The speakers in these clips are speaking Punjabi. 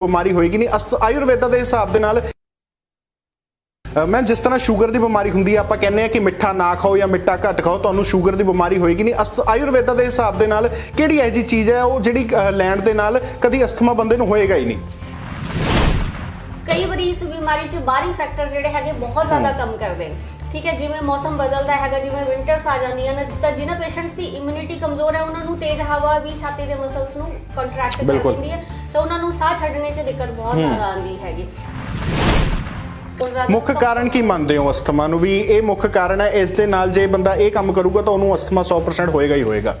ਬਿਮਾਰੀ ਹੋਏਗੀ ਨਹੀਂ। ਆਯੁਰਵੇਦਾ ਦੇ ਹਿਸਾਬ ਦੇ ਨਾਲ ਮੈਂ ਜਿਸ ਤਰ੍ਹਾਂ ਸ਼ੂਗਰ ਦੀ ਬਿਮਾਰੀ ਹੁੰਦੀ ਹੈ ਆਪਾਂ ਕਹਿੰਦੇ ਆ ਕਿ ਮਿੱਠਾ ਨਾ ਖਾਓ ਜਾਂ ਮਿੱਠਾ ਘੱਟ ਖਾਓ ਤੁਹਾਨੂੰ ਸ਼ੂਗਰ ਦੀ ਬਿਮਾਰੀ ਹੋਏਗੀ ਨਹੀਂ। ਆਯੁਰਵੇਦਾ ਦੇ ਹਿਸਾਬ ਦੇ ਨਾਲ ਕਿਹੜੀ ਇਹੋ ਜੀ ਚੀਜ਼ ਹੈ ਉਹ ਜਿਹੜੀ ਲੈਣ ਦੇ ਨਾਲ ਕਦੀ ਅਸਥਮਾ ਬੰਦੇ ਨੂੰ ਹੋਏਗਾ ਹੀ ਨਹੀਂ। ਕਈ ਵਾਰੀ ਇਸ ਬਿਮਾਰੀ 'ਚ ਬਾਹਰੀ ਫੈਕਟਰ ਜਿਹੜੇ ਹੈਗੇ ਬਹੁਤ ਜ਼ਿਆਦਾ ਕੰਮ ਕਰਦੇ ਨੇ। ਠੀਕ ਹੈ ਜਿਵੇਂ ਮੌਸਮ ਬਦਲਦਾ ਹੈਗਾ ਜਿਵੇਂ ਵਿੰਟਰਸ ਆ ਜਾਂਦੀਆਂ ਨੇ ਤਾਂ ਜਿਨ੍ਹਾਂ ਪੇਸ਼ੈਂਟਸ ਦੀ ਇਮਿਊਨਿਟੀ ਕਮਜ਼ੋਰ ਹੈ ਉਹਨਾਂ ਨੂੰ ਤੇਜ਼ ਹਵਾ ਵੀ ਛਾਤੀ ਦੇ ਮਸਲਸ ਨੂੰ ਕੰਟਰੈਕਟ ਕਰ ਬਿਲਕੁਲ। ਦਿੰਦੀ ਹੈ ਤਾਂ ਉਹਨਾਂ ਨੂੰ ਸਾਹ ਛੱਡਣੇ 'ਚ ਦਿੱਕਤ ਬਹੁਤ ਜ਼ਿਆਦਾ ਆਉਂਦੀ ਹੈਗੀ। ਜ਼ਿਆਦਾ- ਮੁੱਖ ਕਾਰਨ ਕੀ ਮੰਨਦੇ ਹੋ ਅਸਥਮਾ ਨੂੰ? ਵੀ ਇਹ ਮੁੱਖ ਕਾਰਨ ਹੈ ਇਸ ਦੇ ਨਾਲ ਜੇ ਬੰਦਾ ਇਹ ਕੰਮ ਕਰੂਗਾ ਤਾਂ ਉਹਨੂੰ ਅਸਥਮਾ 100% ਹੋਏਗਾ ਹੀ ਹੋਏਗਾ।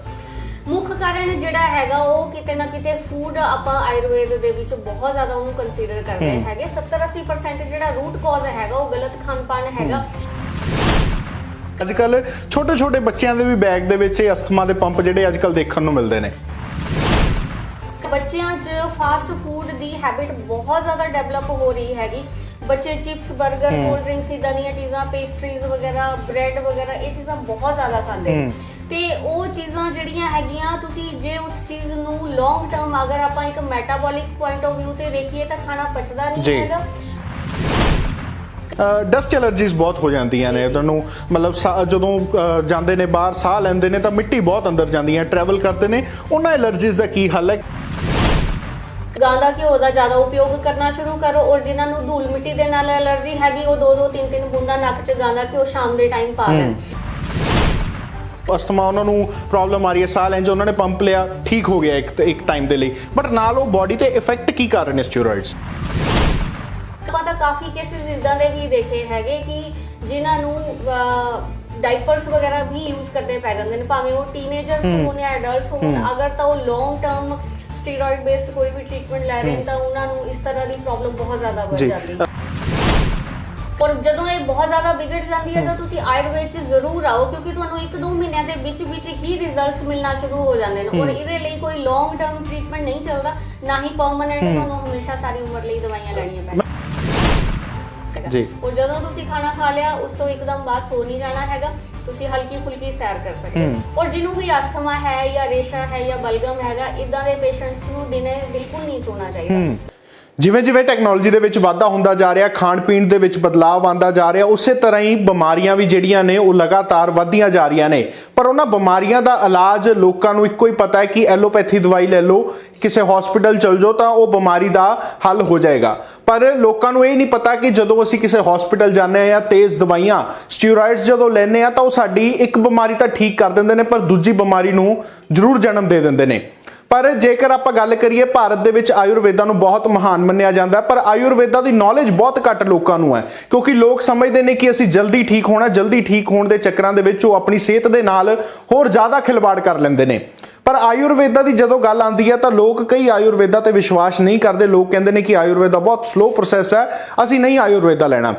ਮੁੱਖ ਕਾਰਨ ਜਿਹੜਾ ਹੈਗਾ ਉਹ ਕਿਤੇ ਨਾ ਕਿਤੇ ਫੂਡ ਆਪਾਂ ਆਯੁਰਵੇਦ ਦੇ ਵਿੱਚ ਬਹੁਤ ਜ਼ਿਆਦਾ ਉਹਨੂੰ ਕੰਸੀਡਰ ਕਰਦੇ ਹੈਗੇ। 70-80% ਜਿਹੜਾ ਰੂਟ ਕਾਜ਼ ਹੈਗਾ ਉਹ ਗਲਤ ਖਾਣ-ਪਾਨ ਹੈਗਾ। ਅੱਜ ਕੱਲ ਛੋਟੇ ਛੋਟੇ ਬੱਚਿਆਂ ਦੇ ਵੀ ਬੈਗ ਦੇ ਵਿੱਚ ਇਹ ਅਸਥਮਾ ਦੇ ਪੰਪ ਜਿਹੜੇ ਅੱਜ ਕੱਲ ਦੇਖਣ ਨੂੰ ਮਿਲਦੇ ਨੇ। ਬੱਚਿਆਂ 'ਚ ਫਾਸਟ ਫੂਡ ਦੀ ਹੈਬਿਟ ਬਹੁਤ ਜ਼ਿਆਦਾ ਡਿਵੈਲਪ ਹੋ ਰਹੀ ਹੈਗੀ। ਬੱਚੇ ਚਿਪਸ 버ਗਰ ਕੋਲਡ ਡਰਿੰਕਸ ਇਦਾਂ ਦੀਆਂ ਚੀਜ਼ਾਂ ਪੇਸਟਰੀਜ਼ ਵਗੈਰਾ ਬ੍ਰੈਡ ਵਗੈਰਾ ਇਹ ਚੀਜ਼ਾਂ ਬਹੁਤ ਜ਼ਿਆਦਾ ਖਾਂਦੇ ਤੇ ਉਹ ਚੀਜ਼ਾਂ ਜਿਹੜੀਆਂ ਹੈਗੀਆਂ ਤੁਸੀਂ ਜੇ ਉਸ ਚੀਜ਼ ਨੂੰ ਲੌਂਗ ਟਰਮ ਅਗਰ ਆਪਾਂ ਇੱਕ ਮੈਟਾਬੋਲਿਕ ਪੁਆਇੰਟ ਆਫ View ਤੇ ਦੇਖੀਏ ਤਾਂ ਖਾਣਾ ਪਚਦਾ। ਨਹੀਂ ਹੈਗਾ। ਡਸਟ ਐਲਰਜੀਜ਼ ਬਹੁਤ ਹੋ ਜਾਂਦੀਆਂ ਨੇ ਤੁਹਾਨੂੰ ਮਤਲਬ ਜਦੋਂ ਜਾਂਦੇ ਨੇ ਬਾਹਰ ਸਾਹ ਲੈਂਦੇ ਨੇ ਤਾਂ ਮਿੱਟੀ ਬਹੁਤ ਅੰਦਰ ਜਾਂਦੀ ਹੈ ਟਰੈਵਲ ਕਰਦੇ ਨੇ ਉਹਨਾਂ ਐਲਰਜੀਜ਼ ਦਾ ਕੀ ਹੱਲ ਹੈ? ਗਾਂ ਦਾ ਘਿਓ ਦਾ ਜ਼ਿਆਦਾ ਉਪਯੋਗ ਕਰਨਾ ਸ਼ੁਰੂ ਕਰੋ ਔਰ ਜਿਨ੍ਹਾਂ ਨੂੰ ਧੂਲ ਮਿੱਟੀ ਦੇ ਨਾਲ ਐਲਰਜੀ ਹੈਗੀ ਉਹ ਦੋ ਦੋ ਤਿੰਨ ਤਿੰਨ ਬੂੰਦਾਂ ਨੱਕ 'ਚ ਗਾਂ ਦਾ ਘਿਓ ਸ਼ਾਮ ਦੇ ਟਾਈਮ ਪਾ ਲੈਣ। ਅਸਥਮਾ ਉਹਨਾਂ ਨੂੰ ਪ੍ਰੋਬਲਮ ਆ ਰਹੀ ਹੈ ਸਾਹ ਲੈਣ 'ਚ ਉਹਨਾਂ ਨੇ ਪੰਪ ਲਿਆ ਠੀਕ ਹੋ ਗਿਆ ਇੱਕ ਇੱਕ ਟਾਈਮ ਦੇ ਲਈ। ਬਟ ਨਾਲ ਉਹ ਬਾਡੀ ਤੇ ਇਫੈਕਟ ਕੀ ਕਰ ਰਹੇ ਨੇ ਸਟੀਰੋਇਡਸ ਆਪਾਂ ਤਾਂ ਕਾਫੀ ਕੇਸਿਸ ਇਦਾਂ ਦੇ ਵੀ ਦੇਖੇ ਹੈਗੇ ਕਿ ਜਿਨ੍ਹਾਂ ਨੂੰ ਡਾਈਪਰਸ ਵਗੈਰਾ ਵੀ ਯੂਜ਼ ਕਰਨੇ ਪੈ ਜਾਂਦੇ ਨੇ ਭਾਵੇਂ ਉਹ ਟੀਨੇਜਰਸ ਹੋਣ ਜਾਂ ਐਡਲਟਸ ਹੋਣ ਅਗਰ ਤਾਂ ਉਹ ਲੌਂਗ ਟਰਮ ਸਟੀਰੋਇਡ ਬੇਸਡ ਕੋਈ ਵੀ ਟ੍ਰੀਟਮੈਂਟ ਲੈ ਰਹੇ ਤਾਂ ਉਹਨਾਂ ਨੂੰ ਇਸ ਤਰ੍ਹਾਂ ਦੀ ਪ੍ਰੋਬਲਮ ਬਹੁਤ ਜ਼ਿਆਦਾ ਵੱਧ। ਜਾਂਦੀ ਹੈ। ਔਰ ਜਦੋਂ ਇਹ ਬਹੁਤ ਜ਼ਿਆਦਾ ਵਿਗੜ ਜਾਂਦੀ ਹੈ ਤਾਂ ਤੁਸੀਂ ਆਯੁਰਵੇਦ 'ਚ ਜ਼ਰੂਰ ਆਓ ਕਿਉਂਕਿ ਤੁਹਾਨੂੰ 1-2 ਮਹੀਨਿਆਂ ਦੇ ਵਿੱਚ ਵਿੱਚ ਹੀ ਰਿਜ਼ਲਟਸ ਮਿਲਣਾ ਸ਼ੁਰੂ ਹੋ ਜਾਂਦੇ ਨੇ। ਔਰ ਇਹਦੇ ਲਈ ਕੋਈ ਲੌਂਗ ਟਰਮ ਟ੍ਰੀਟਮੈਂਟ ਨਹੀਂ ਚੱਲਦਾ ਨਾ ਹੀ ਪਰਮਨੈਂਟ ਤੁਹਾਨੂੰ ਹਮੇਸ਼ਾ ਸਾਰੀ ਉਮਰ ਲਈ ਦਵਾਈਆਂ ਲੈਣੀਆਂ ਪੈਣਗੀਆਂ। ਜੀ। ਔਰ ਜਦੋਂ ਤੁਸੀਂ ਖਾਣਾ ਖਾ ਲਿਆ ਉਸ ਤੋਂ ਇੱਕਦਮ ਬਾਅਦ ਸੋ ਨਹੀਂ ਜਾਣਾ ਹੈਗਾ। ਤੁਸੀਂ ਹਲਕੀ ਫੁਲਕੀ ਸੈਰ ਕਰ ਸਕਦੇ ਹੋ। ਔਰ ਜਿਹਨੂੰ ਵੀ ਅਸਥਮਾ ਹੈ ਜਾਂ ਰੇਸ਼ਾ ਹੈ ਜਾਂ ਬਲਗਮ ਹੈਗਾ ਇਦਾਂ ਦੇ ਪੇਸ਼ੈਂਟਸ ਨੂੰ ਦਿਨੇ ਬਿਲਕੁਲ ਨਹੀਂ ਸੋਣਾ ਚਾਹੀਦਾ। ਜਿਵੇਂ ਜਿਵੇਂ ਟੈਕਨੋਲੋਜੀ ਦੇ ਵਿੱਚ ਵਾਧਾ ਹੁੰਦਾ ਜਾ ਰਿਹਾ, ਖਾਣ ਪੀਣ ਦੇ ਵਿੱਚ ਬਦਲਾਅ ਆਉਂਦਾ ਜਾ ਰਿਹਾ, ਉਸੇ ਤਰ੍ਹਾਂ ਹੀ ਬਿਮਾਰੀਆਂ ਵੀ ਜਿਹੜੀਆਂ ਨੇ ਉਹ ਲਗਾਤਾਰ ਵੱਧਦੀਆਂ ਜਾ ਰਹੀਆਂ ਨੇ। ਪਰ ਉਹਨਾਂ ਬਿਮਾਰੀਆਂ ਦਾ ਇਲਾਜ ਲੋਕਾਂ ਨੂੰ ਇੱਕੋ ਹੀ ਪਤਾ ਹੈ ਕਿ ਐਲੋਪੈਥੀ ਦਵਾਈ ਲੈ ਲਓ, ਕਿਸੇ ਹਸਪੀਟਲ ਚਲ ਜਾਓ ਤਾਂ ਉਹ ਬਿਮਾਰੀ ਦਾ ਹੱਲ ਹੋ ਜਾਏਗਾ। ਪਰ ਲੋਕਾਂ ਨੂੰ ਇਹ ਨਹੀਂ ਪਤਾ ਕਿ ਜਦੋਂ ਅਸੀਂ ਕਿਸੇ ਹਸਪੀਟਲ ਜਾਂਦੇ ਆ ਜਾਂ ਤੇਜ਼ ਦਵਾਈਆਂ ਸਟੀਰੋਇਡਸ ਜਦੋਂ ਲੈਂਦੇ ਆ ਤਾਂ ਉਹ ਸਾਡੀ ਇੱਕ ਬਿਮਾਰੀ ਤਾਂ ਠੀਕ ਕਰ ਦਿੰਦੇ ਨੇ, ਪਰ ਦੂਜੀ ਬਿਮਾਰੀ ਨੂੰ ਜ਼ਰੂਰ ਜਨਮ ਦੇ ਦਿੰਦੇ ਨੇ। ਪਰ ਜੇਕਰ ਆਪਾਂ ਗੱਲ ਕਰੀਏ ਭਾਰਤ ਦੇ ਵਿੱਚ ਆਯੁਰਵੇਦਾ ਨੂੰ ਬਹੁਤ ਮਹਾਨ ਮੰਨਿਆ ਜਾਂਦਾ ਪਰ ਆਯੁਰਵੇਦਾ ਦੀ ਨੌਲੇਜ ਬਹੁਤ ਘੱਟ ਲੋਕਾਂ ਨੂੰ ਹੈ, ਕਿਉਂਕਿ ਲੋਕ ਸਮਝਦੇ ਨੇ ਕਿ ਅਸੀਂ ਜਲਦੀ ਠੀਕ ਹੋਣਾ, ਜਲਦੀ ਠੀਕ ਹੋਣ ਦੇ ਚੱਕਰਾਂ ਦੇ ਵਿੱਚ ਉਹ ਆਪਣੀ ਸਿਹਤ ਦੇ ਨਾਲ ਹੋਰ ਜ਼ਿਆਦਾ ਖਿਲਵਾੜ ਕਰ ਲੈਂਦੇ ਨੇ। ਪਰ ਆਯੁਰਵੇਦਾ ਦੀ ਜਦੋਂ ਗੱਲ ਆਉਂਦੀ ਹੈ ਤਾਂ ਲੋਕ ਕਈ ਆਯੁਰਵੇਦਾ ਤੇ ਵਿਸ਼ਵਾਸ ਨਹੀਂ ਕਰਦੇ, ਲੋਕ ਕਹਿੰਦੇ ਨੇ ਕਿ ਆਯੁਰਵੇਦਾ ਬਹੁਤ ਸਲੋ ਪ੍ਰੋਸੈਸ ਹੈ, ਅਸੀਂ ਨਹੀਂ ਆਯੁਰਵੇਦਾ ਲੈਣਾ।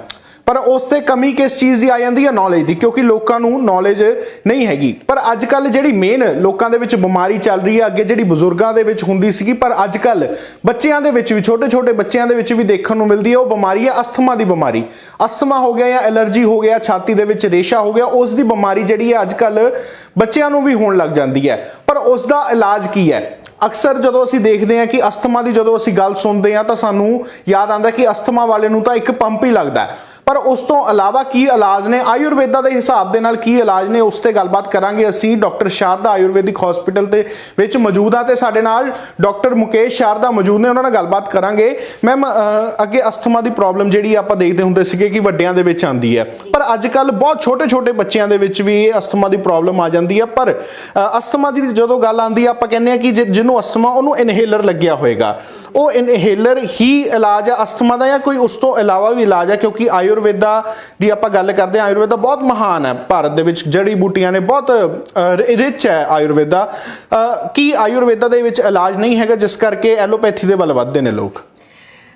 ਪਰ ਉਸ ਤੇ ਕਮੀ ਕਿਸ ਚੀਜ਼ ਦੀ ਆ ਜਾਂਦੀ ਹੈ? ਨੌਲੇਜ ਦੀ, ਕਿਉਂਕਿ ਲੋਕਾਂ ਨੂੰ ਨੌਲੇਜ ਨਹੀਂ ਹੈਗੀ। ਪਰ ਅੱਜ ਕੱਲ ਜਿਹੜੀ ਮੇਨ ਲੋਕਾਂ ਦੇ ਵਿੱਚ ਬਿਮਾਰੀ ਚੱਲ ਰਹੀ ਹੈ, ਅੱਗੇ ਜਿਹੜੀ ਬਜ਼ੁਰਗਾਂ ਦੇ ਵਿੱਚ ਹੁੰਦੀ ਸੀਗੀ, ਪਰ ਅੱਜ ਕੱਲ ਬੱਚਿਆਂ ਦੇ ਵਿੱਚ ਵੀ ਛੋਟੇ ਛੋਟੇ ਬੱਚਿਆਂ ਦੇ ਵਿੱਚ ਵੀ ਦੇਖਣ ਨੂੰ ਮਿਲਦੀ ਹੈ, ਉਹ ਬਿਮਾਰੀ ਹੈ ਅਸਥਮਾ ਦੀ ਬਿਮਾਰੀ। ਅਸਥਮਾ ਹੋ ਗਿਆ ਜਾਂ ਐਲਰਜੀ ਹੋ ਗਿਆ, ਛਾਤੀ ਦੇ ਵਿੱਚ ਰੇਸ਼ਾ ਹੋ ਗਿਆ, ਉਸ ਦੀ ਬਿਮਾਰੀ ਜਿਹੜੀ ਹੈ ਅੱਜ ਕੱਲ ਬੱਚਿਆਂ ਨੂੰ ਵੀ ਹੋਣ ਲੱਗ ਜਾਂਦੀ ਹੈ। ਪਰ ਉਸ ਦਾ ਇਲਾਜ ਕੀ ਹੈ? ਅਕਸਰ ਜਦੋਂ ਅਸੀਂ ਦੇਖਦੇ ਹਾਂ ਕਿ ਅਸਥਮਾ ਦੀ ਜਦੋਂ ਅਸੀਂ ਗੱਲ ਸੁਣਦੇ ਹਾਂ, ਤਾਂ ਸਾਨੂੰ ਯਾਦ ਆਉਂਦਾ ਕਿ ਅਸਥਮਾ ਵਾਲੇ ਨੂੰ ਤਾਂ ਇੱਕ ਪੰਪ ਹੀ ਲੱਗਦਾ ਹੈ। ਪਰ ਉਸ ਤੋਂ ਇਲਾਵਾ ਕੀ ਇਲਾਜ ਨੇ? ਆਯੁਰਵੇਦਾ ਦੇ ਹਿਸਾਬ ਦੇ ਨਾਲ ਕੀ ਇਲਾਜ ਨੇ? ਉਸ ਤੇ ਗੱਲਬਾਤ ਕਰਾਂਗੇ ਅਸੀਂ। ਡਾਕਟਰ ਸ਼ਾਰਦਾ ਆਯੁਰਵੈਦਿਕ ਹਸਪੀਟਲ ਦੇ ਵਿੱਚ ਮੌਜੂਦ ਆ ਤੇ ਸਾਡੇ ਨਾਲ ਡਾਕਟਰ ਮੁਕੇਸ਼ ਸ਼ਾਰਦਾ ਮੌਜੂਦ ਨੇ। ਉਹਨਾਂ ਨਾਲ ਗੱਲਬਾਤ ਕਰਾਂਗੇ। ਮੈਮ ਅੱਗੇ ਅਸਥਮਾ ਦੀ ਪ੍ਰੋਬਲਮ ਜਿਹੜੀ ਆਪਾਂ ਦੇਖਦੇ ਹੁੰਦੇ ਸੀਗੇ ਕਿ ਵੱਡਿਆਂ ਦੇ ਵਿੱਚ ਆਉਂਦੀ ਹੈ। ਪਰ ਅੱਜ ਕੱਲ ਬਹੁਤ ਛੋਟੇ ਛੋਟੇ ਬੱਚਿਆਂ ਦੇ ਵਿੱਚ ਵੀ ਅਸਥਮਾ ਦੀ ਪ੍ਰੋਬਲਮ ਆ ਜਾਂਦੀ ਹੈ। ਪਰ ਅਸਥਮਾ ਦੀ ਜਦੋਂ ਗੱਲ ਆਉਂਦੀ ਹੈ, ਆਪਾਂ ਕਹਿੰਦੇ ਆ ਕਿ ਜਿ- ਜਿਹਨੂੰ ਅਸਥਮਾ, ਉਹਨੂੰ ਇਨਹੇਲਰ ਲੱਗਿਆ ਹੋਏਗਾ। ਉਹ ਇਨਹੇਲਰ ਹੀ ਇਲਾਜ ਹੈ ਅਸਥਮਾ ਦਾ ਜਾਂ ਕੋਈ ਉਸ ਤੋਂ ਇਲਾਵਾ ਵੀ ਇਲਾਜ ਹੈ ਕਿਉਂਕਿ ਆਯੁਰਵੇਦਾ ਦੀ ਆਪਾਂ ਗੱਲ ਕਰਦੇ ਹਾਂ ਆਯੁਰਵੇਦਾ ਬਹੁਤ ਮਹਾਨ ਹੈ ਭਾਰਤ ਦੇ ਵਿੱਚ ਜੜੀ ਬੂਟੀਆਂ ਨੇ ਬਹੁਤ ਰਿਚ ਹੈ ਆਯੁਰਵੇਦਾ। ਕੀ ਆਯੁਰਵੇਦਾ ਦੇ ਵਿੱਚ ਇਲਾਜ ਨਹੀਂ ਹੈਗਾ ਜਿਸ ਕਰਕੇ ਐਲੋਪੈਥੀ ਦੇ ਵੱਲ ਵੱਧਦੇ ਨੇ ਲੋਕ?